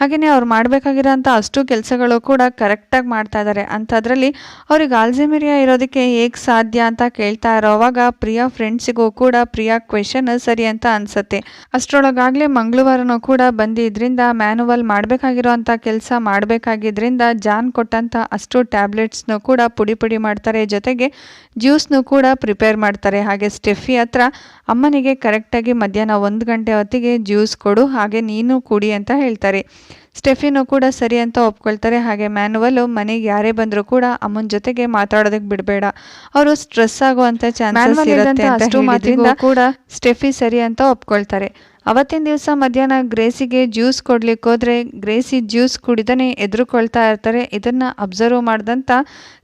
ಹಾಗೆಯೇ ಅವ್ರು ಮಾಡಬೇಕಾಗಿರೋಂಥ ಅಷ್ಟು ಕೆಲಸಗಳು ಕೂಡ ಕರೆಕ್ಟಾಗಿ ಮಾಡ್ತಾ ಇದ್ದಾರೆ ಅಂಥದ್ರಲ್ಲಿ ಅವ್ರಿಗೆ ಆಲ್ಜಿಮೇರಿಯಾ ಇರೋದಕ್ಕೆ ಹೇಗೆ ಸಾಧ್ಯ ಅಂತ ಕೇಳ್ತಾ ಇರೋವಾಗ ಪ್ರಿಯಾ ಫ್ರೆಂಡ್ಸಿಗೂ ಕೂಡ ಪ್ರಿಯಾ ಕ್ವೆಶನ್ ಸರಿ ಅಂತ ಅನಿಸುತ್ತೆ. ಅಷ್ಟರೊಳಗಾಗಲೇ ಮಂಗಳವಾರನೂ ಕೂಡ ಬಂದಿದ್ದರಿಂದ ಮ್ಯಾನುವಲ್ ಮಾಡಬೇಕಾಗಿರೋಂಥ ಕೆಲಸ ಮಾಡಬೇಕಾಗಿದ್ದರಿಂದ ಜಾನ್ ಕೊಟ್ಟಂಥ ಅಷ್ಟು ಟ್ಯಾಬ್ಲೆಟ್ಸ್ನು ಕೂಡ ಪುಡಿ ಪುಡಿ ಮಾಡ್ತಾರೆ. ಜೊತೆಗೆ ಜ್ಯೂಸ್ನು ಕೂಡ ಪ್ರಿಪೇರ್ ಮಾಡ್ತಾರೆ. ಹಾಗೆ ಸ್ಟೆಫಿ ಹತ್ರ ಅಮ್ಮನಿಗೆ ಕರೆಕ್ಟಾಗಿ ಮಧ್ಯಾಹ್ನ ಒಂದು ಗಂಟೆ ಹೊತ್ತಿಗೆ ಜ್ಯೂಸ್ ಕೊಡು, ಹಾಗೆ ನೀನು ಕುಡಿ ಅಂತ ಹೇಳ್ತಾರೆ. ಸ್ಟೆಫಿನೂ ಕೂಡ ಸರಿ ಅಂತ ಒಪ್ಕೊಳ್ತಾರೆ. ಹಾಗೆ ಮ್ಯಾನುವಲ್ ಮನೆಗೆ ಯಾರೇ ಬಂದರೂ ಕೂಡ ಅಮ್ಮನ ಜೊತೆಗೆ ಮಾತಾಡೋದಕ್ಕೆ ಬಿಡಬೇಡ. ಅವರು ಸ್ಟ್ರೆಸ್ ಆಗುವಂಥ ಚಾನ್ಸಸ್ ಇರುತ್ತೆ ಅಂತ ಕೂಡ ಸ್ಟೆಫಿ ಸರಿ ಅಂತ ಒಪ್ಕೊಳ್ತಾರೆ. ಅವತ್ತಿನ ದಿವಸ ಮಧ್ಯಾಹ್ನ ಗ್ರೇಸಿಗೆ ಜ್ಯೂಸ್ ಕೊಡ್ಲಿಕ್ಕೆ ಹೋದ್ರೆ ಗ್ರೇಸಿ ಜ್ಯೂಸ್ ಕುಡಿದನೇ ಎದುರುಕೊಳ್ತಾ ಇರ್ತಾರೆ. ಇದನ್ನ ಅಬ್ಸರ್ವ್ ಮಾಡಿದಂಥ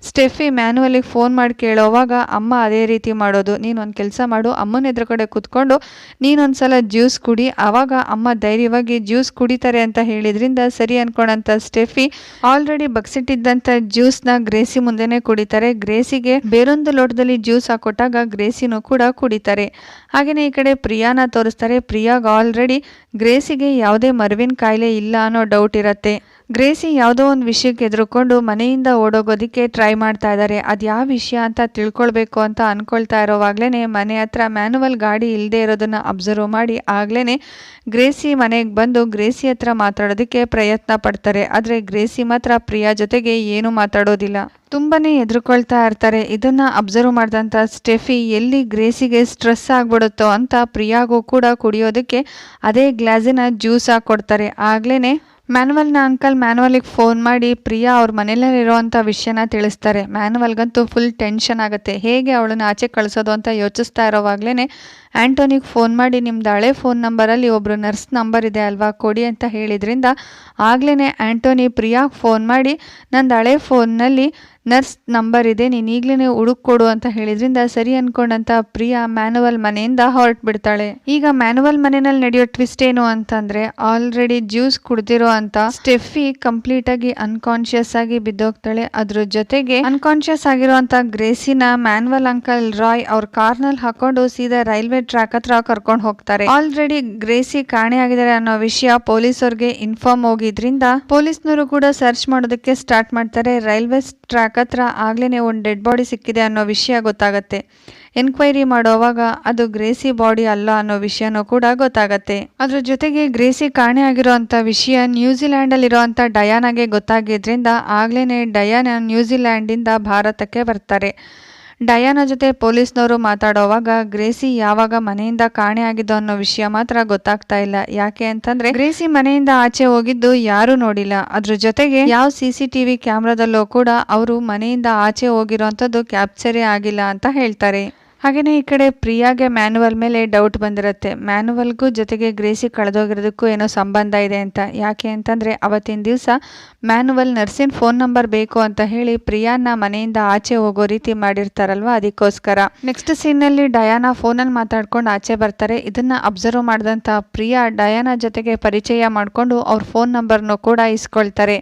ಸ್ಟೆಫಿ ಮ್ಯಾನುವಲಿಗೆ ಫೋನ್ ಮಾಡಿ ಕೇಳೋವಾಗ ಅಮ್ಮ ಅದೇ ರೀತಿ ಮಾಡೋದು. ನೀನು ಒಂದು ಕೆಲಸ ಮಾಡು. ಅಮ್ಮನ ಎದುರುಗಡೆ ಕೂತ್ಕೊಂಡು ನೀನೊಂದ್ಸಲ ಜ್ಯೂಸ್ ಕುಡಿ. ಆವಾಗ ಅಮ್ಮ ಧೈರ್ಯವಾಗಿ ಜ್ಯೂಸ್ ಕುಡಿತಾರೆ ಅಂತ ಹೇಳಿದ್ರಿಂದ ಸರಿ ಅನ್ಕೊಂಡಂತ ಸ್ಟೆಫಿ ಆಲ್ರೆಡಿ ಬಗ್ಸಿಟ್ಟಿದ್ದಂಥ ಜ್ಯೂಸ್ನ ಗ್ರೇಸಿ ಮುಂದೆನೇ ಕುಡಿತಾರೆ. ಗ್ರೇಸಿಗೆ ಬೇರೊಂದು ಲೋಟದಲ್ಲಿ ಜ್ಯೂಸ್ ಹಾಕೊಟ್ಟಾಗ ಗ್ರೇಸಿನೂ ಕೂಡ ಕುಡಿತಾರೆ. ಹಾಗೆಯೇ ಈ ಕಡೆ ಪ್ರಿಯಾನ ತೋರಿಸ್ತಾರೆ. ಪ್ರಿಯಾಗ ಆಲ್ರೆಡಿ ಗ್ರೇಸಿಗೆ ಯಾವುದೇ ಮರ್ವಿನ್ ಕಾಯಿಲೆ ಇಲ್ಲ ಅನ್ನೋ ಡೌಟ್ ಇರತ್ತೆ. ಗ್ರೇಸಿ ಯಾವುದೋ ಒಂದು ವಿಷಯಕ್ಕೆ ಎದುರುಕೊಂಡು ಮನೆಯಿಂದ ಓಡೋಗೋದಕ್ಕೆ ಟ್ರೈ ಮಾಡ್ತಾ ಇದ್ದಾರೆ ಅದು ಯಾವ ವಿಷಯ ಅಂತ ತಿಳ್ಕೊಳ್ಬೇಕು ಅಂತ ಅಂದ್ಕೊಳ್ತಾ ಇರೋವಾಗ್ಲೇ ಮನೆ ಹತ್ರ ಮ್ಯಾನುವಲ್ ಗಾಡಿ ಇಲ್ಲದೆ ಇರೋದನ್ನ ಅಬ್ಸರ್ವ್ ಮಾಡಿ ಆಗ್ಲೇ ಗ್ರೇಸಿ ಮನೆಗೆ ಬಂದು ಗ್ರೇಸಿ ಹತ್ರ ಮಾತಾಡೋದಕ್ಕೆ ಪ್ರಯತ್ನ ಪಡ್ತಾರೆ. ಆದರೆ ಗ್ರೇಸಿ ಮಾತ್ರ ಪ್ರಿಯಾ ಜೊತೆಗೆ ಏನು ಮಾತಾಡೋದಿಲ್ಲ. ತುಂಬಾನೇ ಎದುರುಕೊಳ್ತಾ ಇರ್ತಾರೆ. ಇದನ್ನ ಅಬ್ಸರ್ವ್ ಮಾಡಿದಂಥ ಸ್ಟೆಫಿ ಎಲ್ಲಿ ಗ್ರೇಸಿಗೆ ಸ್ಟ್ರೆಸ್ ಆಗ್ಬಿಡುತ್ತೋ ಅಂತ ಪ್ರಿಯಾಗೂ ಕೂಡ ಕುಡಿಯೋದಕ್ಕೆ ಅದೇ ಗ್ಲಾಸಿನ ಜ್ಯೂಸ್ ಹಾಕೊಡ್ತಾರೆ. ಆಗ್ಲೇ ಮ್ಯಾನುವಲ್ನ ಅಂಕಲ್ ಮ್ಯಾನುವಲಿಗೆ ಫೋನ್ ಮಾಡಿ, ಪ್ರಿಯಾ, ಅವ್ರ ಮನೇಲಿರುವಂಥ ವಿಷಯನ ತಿಳಿಸ್ತಾರೆ. ಮ್ಯಾನುವಲ್ಗಂತೂ ಫುಲ್ ಟೆನ್ಷನ್ ಆಗುತ್ತೆ. ಹೇಗೆ ಅವಳನ್ನ ಆಚೆ ಕಳಿಸೋದು ಅಂತ ಯೋಚಿಸ್ತಾ ಇರೋವಾಗ್ಲೇ ಆ್ಯಂಟೋನಿಗೆ ಫೋನ್ ಮಾಡಿ, ನಿಮ್ದು ಹಳೆ ಫೋನ್ ನಂಬರಲ್ಲಿ ಒಬ್ಬರು ನರ್ಸ್ ನಂಬರ್ ಇದೆ ಅಲ್ವಾ? ಕೊಡಿ ಅಂತ ಹೇಳಿದ್ರಿಂದ ಆಗಲೇ ಆ್ಯಂಟೋನಿ ಪ್ರಿಯಾಗೆ ಫೋನ್ ಮಾಡಿ, ನಂದು ಹಳೆ ಫೋನ್ನಲ್ಲಿ ನರ್ಸ್ ನಂಬರ್ ಇದೆ, ನೀನು ಈಗಲೇ ಹುಡುಕೊಡು ಅಂತ ಹೇಳಿದ್ರಿಂದ ಸರಿ ಅನ್ಕೊಂಡಂತ ಪ್ರಿಯಾ ಮ್ಯಾನುವಲ್ ಮನೆಯಿಂದ ಹೊರಟ್ಬಿಡ್ತಾಳೆ ಈಗ ಮ್ಯಾನುವಲ್ ಮನೆಯಲ್ಲಿ ನಡೆಯೋ ಟ್ವಿಸ್ಟ್ ಏನು ಅಂತಂದ್ರೆ, ಆಲ್ರೆಡಿ ಜ್ಯೂಸ್ ಕುಡ್ದಿರೋ ಅಂತ ಸ್ಟೆಫಿ ಕಂಪ್ಲೀಟ್ ಆಗಿ ಅನ್ಕಾನ್ಶಿಯಸ್ ಆಗಿ ಬಿದ್ದೋಗ್ತಾಳೆ. ಅದ್ರ ಜೊತೆಗೆ ಅನ್ಕಾನ್ಶಿಯಸ್ ಆಗಿರುವಂತ ಗ್ರೇಸಿನ ಮ್ಯಾನುವಲ್ ಅಂಕಲ್ ರಾಯ್ ಅವ್ರ ಕಾರ್ನಲ್ಲಿ ಹಾಕೊಂಡು ಸೀದಾ ರೈಲ್ವೆ ಟ್ರ್ಯಾಕ್ ಹತ್ರ ಕರ್ಕೊಂಡು ಹೋಗ್ತಾರೆ. ಆಲ್ರೆಡಿ ಗ್ರೇಸಿ ಕಾಣೆ ಆಗಿದ್ದಾರೆ ಅನ್ನೋ ವಿಷಯ ಪೊಲೀಸ್ ಪೊಲೀಸರಿಗೆ ಇನ್ಫಾರ್ಮ್ ಹೋಗಿದ್ರಿಂದ ಪೊಲೀಸ್ನವರು ಕೂಡ ಸರ್ಚ್ ಮಾಡೋದಕ್ಕೆ ಸ್ಟಾರ್ಟ್ ಮಾಡ್ತಾರೆ. ರೈಲ್ವೆ ಟ್ರ್ಯಾಕ್ ಹತ್ರ ಆಗ್ಲೇ ಒಂದು ಡೆಡ್ ಬಾಡಿ ಸಿಕ್ಕಿದೆ ಅನ್ನೋ ವಿಷಯ ಗೊತ್ತಾಗತ್ತೆ. ಎನ್ಕ್ವೈರಿ ಮಾಡೋವಾಗ ಅದು ಗ್ರೇಸಿ ಬಾಡಿ ಅಲ್ಲ ಅನ್ನೋ ವಿಷಯನೂ ಕೂಡ ಗೊತ್ತಾಗತ್ತೆ. ಅದ್ರ ಜೊತೆಗೆ ಗ್ರೇಸಿ ಕಾಣೆ ಆಗಿರೋಂಥ ವಿಷಯ ನ್ಯೂಜಿಲ್ಯಾಂಡಲ್ಲಿರೋಂಥ ಡಯಾನಾಗೆ ಗೊತ್ತಾಗಿದ್ರಿಂದ ಆಗ್ಲೇ ಡಯಾನ ನ್ಯೂಜಿಲ್ಯಾಂಡಿಂದ ಭಾರತಕ್ಕೆ ಬರ್ತಾರೆ. ಡಯಾನ ಜೊತೆ ಪೊಲೀಸ್ನವರು ಮಾತಾಡೋವಾಗ ಗ್ರೇಸಿ ಯಾವಾಗ ಮನೆಯಿಂದ ಕಾಣೆ ಆಗಿದ್ದು ಅನ್ನೋ ವಿಷಯ ಮಾತ್ರ ಗೊತ್ತಾಗ್ತಾ ಇಲ್ಲ. ಯಾಕೆ ಅಂತಂದ್ರೆ ಗ್ರೇಸಿ ಮನೆಯಿಂದ ಆಚೆ ಹೋಗಿದ್ದು ಯಾರು ನೋಡಿಲ್ಲ. ಅದ್ರ ಜೊತೆಗೆ ಯಾವ ಸಿ ಸಿ ಟಿವಿ ಕ್ಯಾಮ್ರಾದಲ್ಲೂ ಕೂಡ ಅವರು ಮನೆಯಿಂದ ಆಚೆ ಹೋಗಿರೋಂಥದ್ದು ಕ್ಯಾಪ್ಚರೇ ಆಗಿಲ್ಲ ಅಂತ ಹೇಳ್ತಾರೆ. ಹಾಗೆಯೇ ಈ ಕಡೆ ಪ್ರಿಯಾಗೆ ಮ್ಯಾನುವಲ್ ಮೇಲೆ ಡೌಟ್ ಬಂದಿರುತ್ತೆ. ಮ್ಯಾನುವಲ್ಗೂ ಜೊತೆಗೆ ಗ್ರೇಸಿ ಕಳೆದೋಗಿರೋದಕ್ಕೂ ಏನೋ ಸಂಬಂಧ ಇದೆ ಅಂತ. ಯಾಕೆ ಅಂತಂದರೆ ಅವತ್ತಿನ ದಿವಸ ಮ್ಯಾನುವಲ್ ನರ್ಸಿನ ಫೋನ್ ನಂಬರ್ ಬೇಕು ಅಂತ ಹೇಳಿ ಪ್ರಿಯಾನ ಮನೆಯಿಂದ ಆಚೆ ಹೋಗೋ ರೀತಿ ಮಾಡಿರ್ತಾರಲ್ವ ಅದಕ್ಕೋಸ್ಕರ. ನೆಕ್ಸ್ಟ್ ಸೀನಲ್ಲಿ ಡಯಾನ ಫೋನಲ್ಲಿ ಮಾತಾಡ್ಕೊಂಡು ಆಚೆ ಬರ್ತಾರೆ. ಇದನ್ನು ಅಬ್ಸರ್ವ್ ಮಾಡಿದಂಥ ಪ್ರಿಯಾ ಡಯಾನ ಜೊತೆಗೆ ಪರಿಚಯ ಮಾಡಿಕೊಂಡು ಅವ್ರ ಫೋನ್ ನಂಬರ್ನೂ ಕೂಡ ಇಸ್ಕೊಳ್ತಾರೆ.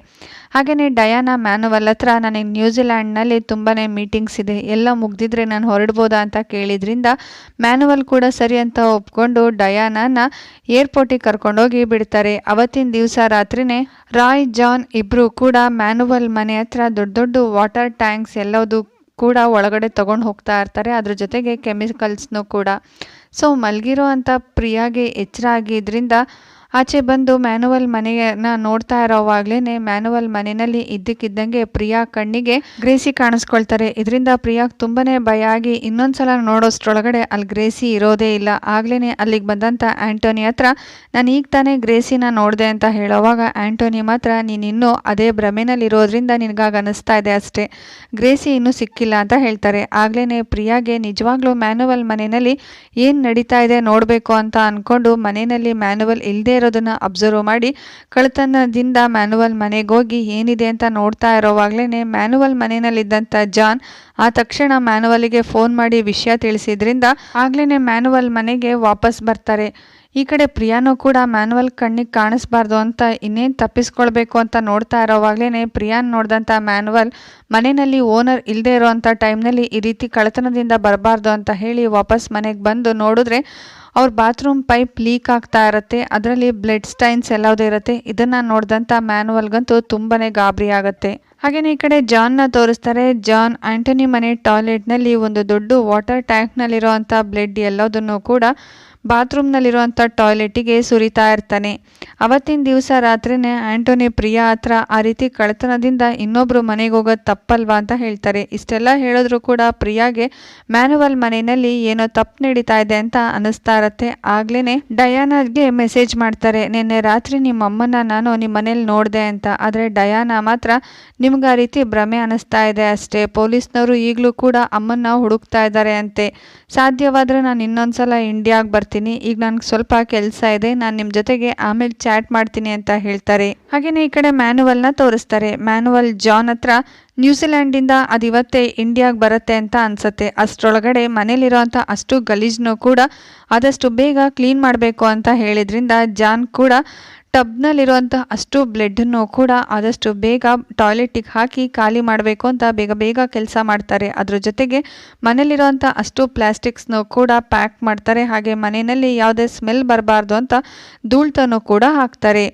ಹಾಗೆಯೇ ಡಯಾನ ಮ್ಯಾನುವಲ್ ಹತ್ರ ನನಗೆ ನ್ಯೂಜಿಲ್ಯಾಂಡ್ನಲ್ಲಿ ತುಂಬಾ ಮೀಟಿಂಗ್ಸ್ ಇದೆ. ಎಲ್ಲ ಮುಗ್ದಿದ್ರೆ ನಾನು ಹೊರಡ್ಬೋದಾ ಅಂತ ಕೇಳಿದ್ರಿಂದ ಮ್ಯಾನುವಲ್ ಕೂಡ ಸರಿ ಅಂತ ಒಪ್ಕೊಂಡು ಡಯಾನನ ಏರ್ಪೋರ್ಟಿಗೆ ಕರ್ಕೊಂಡೋಗಿ ಬಿಡ್ತಾರೆ. ಅವತ್ತಿನ ದಿವಸ ರಾತ್ರಿನೇ ರಾಯ್ ಜಾನ್ ಇಬ್ಬರು ಕೂಡ ಮ್ಯಾನುವಲ್ ಮನೆ ಹತ್ರ ದೊಡ್ಡ ದೊಡ್ಡ ವಾಟರ್ ಟ್ಯಾಂಕ್ಸ್ ಎಲ್ಲದು ಕೂಡ ಒಳಗಡೆ ತಗೊಂಡು ಹೋಗ್ತಾ ಇರ್ತಾರೆ. ಅದ್ರ ಜೊತೆಗೆ ಕೆಮಿಕಲ್ಸ್ನು ಕೂಡ. ಸೊ ಮಲಗಿರೋ ಅಂತ ಪ್ರಿಯಾಗೆ ಎಚ್ಚರ ಆಗಿದ್ರಿಂದ ಆಚೆ ಬಂದು ಮ್ಯಾನುವಲ್ ಮನೆಯನ್ನ ನೋಡ್ತಾ ಇರೋವಾಗ್ಲೇನೆ ಮ್ಯಾನುವಲ್ ಮನೆಯಲ್ಲಿ ಇದ್ದಕ್ಕಿದ್ದಂಗೆ ಪ್ರಿಯಾ ಕಣ್ಣಿಗೆ ಗ್ರೇಸಿ ಕಾಣಿಸ್ಕೊಳ್ತಾರೆ. ಇದರಿಂದ ಪ್ರಿಯಾಗ್ ತುಂಬಾನೇ ಭಯ ಆಗಿ ಇನ್ನೊಂದ್ಸಲ ನೋಡೋಷ್ಟ್ರೊಳಗಡೆ ಅಲ್ಲಿ ಗ್ರೇಸಿ ಇರೋದೇ ಇಲ್ಲ. ಆಗ್ಲೇನೆ ಅಲ್ಲಿಗೆ ಬಂದಂತ ಆಂಟೋನಿ ಹತ್ರ, ನಾನು ಈಗ ತಾನೇ ಗ್ರೇಸಿನ ನೋಡಿದೆ ಅಂತ ಹೇಳೋವಾಗ ಆಂಟೋನಿ ಮಾತ್ರ, ನೀನು ಇನ್ನೂ ಅದೇ ಭ್ರಮೆನಲ್ಲಿ ಇರೋದ್ರಿಂದ ನಿನಗಾಗ ಅನಿಸ್ತಾ ಇದೆ ಅಷ್ಟೇ. ಗ್ರೇಸಿ ಇನ್ನೂ ಸಿಕ್ಕಿಲ್ಲ ಅಂತ ಹೇಳ್ತಾರೆ. ಆಗ್ಲೇನೆ ಪ್ರಿಯಾಗೆ ನಿಜವಾಗ್ಲೂ ಮ್ಯಾನುವಲ್ ಮನೆಯಲ್ಲಿ ಏನು ನಡೀತಾ ಇದೆ ನೋಡಬೇಕು ಅಂತ ಅಂದ್ಕೊಂಡು ಮನೆಯಲ್ಲಿ ಮ್ಯಾನುವಲ್ ಇಲ್ಲದೆ ಇರೋದನ್ನ ಅಬ್ಸರ್ವ್ ಮಾಡಿ ಕಳ್ತನದಿಂದ ಮ್ಯಾನುವಲ್ ಮನೆಗೆ ಹೋಗಿ ಏನಿದೆ ಅಂತ ನೋಡ್ತಾ ಇರೋವಾಗ್ಲೇ ಮ್ಯಾನುವಲ್ ಮನೆಯಲ್ಲಿದ್ದಂಥ ಜಾನ್ ಆ ತಕ್ಷಣ ಮ್ಯಾನುವಲ್ಗೆ ಫೋನ್ ಮಾಡಿ ವಿಷಯ ತಿಳಿಸಿದ್ರಿಂದ ಆಗ್ಲೇ ಮ್ಯಾನುವಲ್ ಮನೆಗೆ ವಾಪಸ್ ಬರ್ತಾರೆ. ಈ ಕಡೆ ಪ್ರಿಯಾನು ಕೂಡ ಮ್ಯಾನುವಲ್ ಕಣ್ಣಿಗೆ ಕಾಣಿಸ್ಬಾರ್ದು ಅಂತ ಇನ್ನೇನು ತಪ್ಪಿಸ್ಕೊಳ್ಬೇಕು ಅಂತ ನೋಡ್ತಾ ಇರೋವಾಗ್ಲೇ ಪ್ರಿಯಾನ್ ನೋಡಿದಂಥ ಮ್ಯಾನುವಲ್ ಮನೆಯಲ್ಲಿ ಓನರ್ ಇಲ್ಲದೆ ಇರೋವಂಥ ಟೈಮ್ನಲ್ಲಿ ಈ ರೀತಿ ಕಳತನದಿಂದ ಬರಬಾರ್ದು ಅಂತ ಹೇಳಿ ವಾಪಸ್ ಮನೆಗೆ ಬಂದು ನೋಡಿದ್ರೆ ಅವ್ರ ಬಾತ್ರೂಮ್ ಪೈಪ್ ಲೀಕ್ ಆಗ್ತಾ ಇರುತ್ತೆ, ಅದರಲ್ಲಿ ಬ್ಲಡ್ ಸ್ಟೈನ್ಸ್ ಎಲ್ಲವುದೇ ಇರುತ್ತೆ. ಇದನ್ನು ನೋಡಿದಂಥ ಮ್ಯಾನುವಲ್ಗಂತೂ ತುಂಬಾ ಗಾಬರಿ ಆಗುತ್ತೆ. ಹಾಗೆಯೇ ಈ ಕಡೆ ಜಾನ್ನ ತೋರಿಸ್ತಾರೆ. ಜಾನ್ ಆಂಟನಿ ಮನೆ ಟಾಯ್ಲೆಟ್ನಲ್ಲಿ ಒಂದು ದೊಡ್ಡ ವಾಟರ್ ಟ್ಯಾಂಕ್ನಲ್ಲಿರೋ ಅಂಥ ಬ್ಲಡ್ ಎಲ್ಲದನ್ನು ಕೂಡ ಬಾತ್ರೂಮ್ನಲ್ಲಿರುವಂಥ ಟಾಯ್ಲೆಟಿಗೆ ಸುರಿತಾ ಇರ್ತಾನೆ. ಅವತ್ತಿನ ದಿವಸ ರಾತ್ರಿನೇ ಆಂಟೋನಿ ಪ್ರಿಯಾ ಹತ್ರ ಆ ರೀತಿ ಕಳ್ತನದಿಂದ ಇನ್ನೊಬ್ಬರು ಮನೆಗೆ ಹೋಗೋದು ತಪ್ಪಲ್ವಾ ಅಂತ ಹೇಳ್ತಾರೆ. ಇಷ್ಟೆಲ್ಲ ಹೇಳಿದ್ರು ಕೂಡ ಪ್ರಿಯಾಗೆ ಮ್ಯಾನುವಲ್ ಮನೆಯಲ್ಲಿ ಏನೋ ತಪ್ಪು ನಡೀತಾ ಇದೆ ಅಂತ ಅನ್ನಿಸ್ತಾ ಇರತ್ತೆ. ಆಗ್ಲೇ ಡಯಾನಾಗೆ ಮೆಸೇಜ್ ಮಾಡ್ತಾರೆ, ನಿನ್ನೆ ರಾತ್ರಿ ನಿಮ್ಮ ಅಮ್ಮನ ನಾನು ನಿಮ್ಮ ಮನೇಲಿ ನೋಡಿದೆ ಅಂತ. ಆದರೆ ಡಯಾನ ಮಾತ್ರ ನಿಮ್ಗೆ ಆ ರೀತಿ ಭ್ರಮೆ ಅನ್ನಿಸ್ತಾ ಇದೆ ಅಷ್ಟೇ. ಪೊಲೀಸ್ನವರು ಈಗಲೂ ಕೂಡ ಅಮ್ಮನ್ನ ಹುಡುಕ್ತಾ ಇದ್ದಾರೆ ಅಂತೆ. ಸಾಧ್ಯವಾದರೆ ನಾನು ಇನ್ನೊಂದ್ಸಲ ಇಂಡಿಯಾಗೆ ಬರ್ತೀನಿ. ಈಗ ನನಗೆ ಸ್ವಲ್ಪ ಕೆಲಸ ಇದೆ. ನಾನು ನಿಮ್ಮ ಜೊತೆಗೆ ಆಮೇಲೆ ಚಾಟ್ ಮಾಡ್ತೀನಿ ಅಂತ ಹೇಳ್ತಾರೆ. ಹಾಗೆಯೇ ಈ ಕಡೆ ಮ್ಯಾನುವಲ್ನ ತೋರಿಸ್ತಾರೆ. ಮ್ಯಾನುವಲ್ ಜಾನ್ ಹತ್ರ ನ್ಯೂಜಿಲ್ಯಾಂಡಿಂದ ಅದು ಇವತ್ತೇ ಇಂಡಿಯಾಗೆ ಬರುತ್ತೆ ಅಂತ ಅನಿಸುತ್ತೆ. ಅಷ್ಟರೊಳಗಡೆ ಮನೇಲಿರೋಂಥ ಅಷ್ಟು ಗಲೀಜ್ನೂ ಕೂಡ ಆದಷ್ಟು ಬೇಗ ಕ್ಲೀನ್ ಮಾಡಬೇಕು ಅಂತ ಹೇಳಿದ್ರಿಂದ ಜಾನ್ ಕೂಡ ಟಬ್ನಲ್ಲಿರುವಂಥ ಅಷ್ಟು ಬ್ಲಡ್ಡನ್ನು ಕೂಡ ಆದಷ್ಟು ಬೇಗ ಟಾಯ್ಲೆಟಿಗೆ ಹಾಕಿ ಖಾಲಿ ಮಾಡಬೇಕು ಅಂತ ಬೇಗ ಬೇಗ ಕೆಲಸ ಮಾಡ್ತಾರೆ. ಅದ್ರ ಜೊತೆಗೆ ಮನೇಲಿರುವಂಥ ಅಷ್ಟು ಪ್ಲಾಸ್ಟಿಕ್ಸ್ನು ಕೂಡ ಪ್ಯಾಕ್ ಮಾಡ್ತಾರೆ. ಹಾಗೆ ಮನೆಯಲ್ಲಿ ಯಾವುದೇ ಸ್ಮೆಲ್ ಬರಬಾರ್ದು ಅಂತ ಧೂಳ್ತನ್ನು ಕೂಡ ಹಾಕ್ತಾರೆ.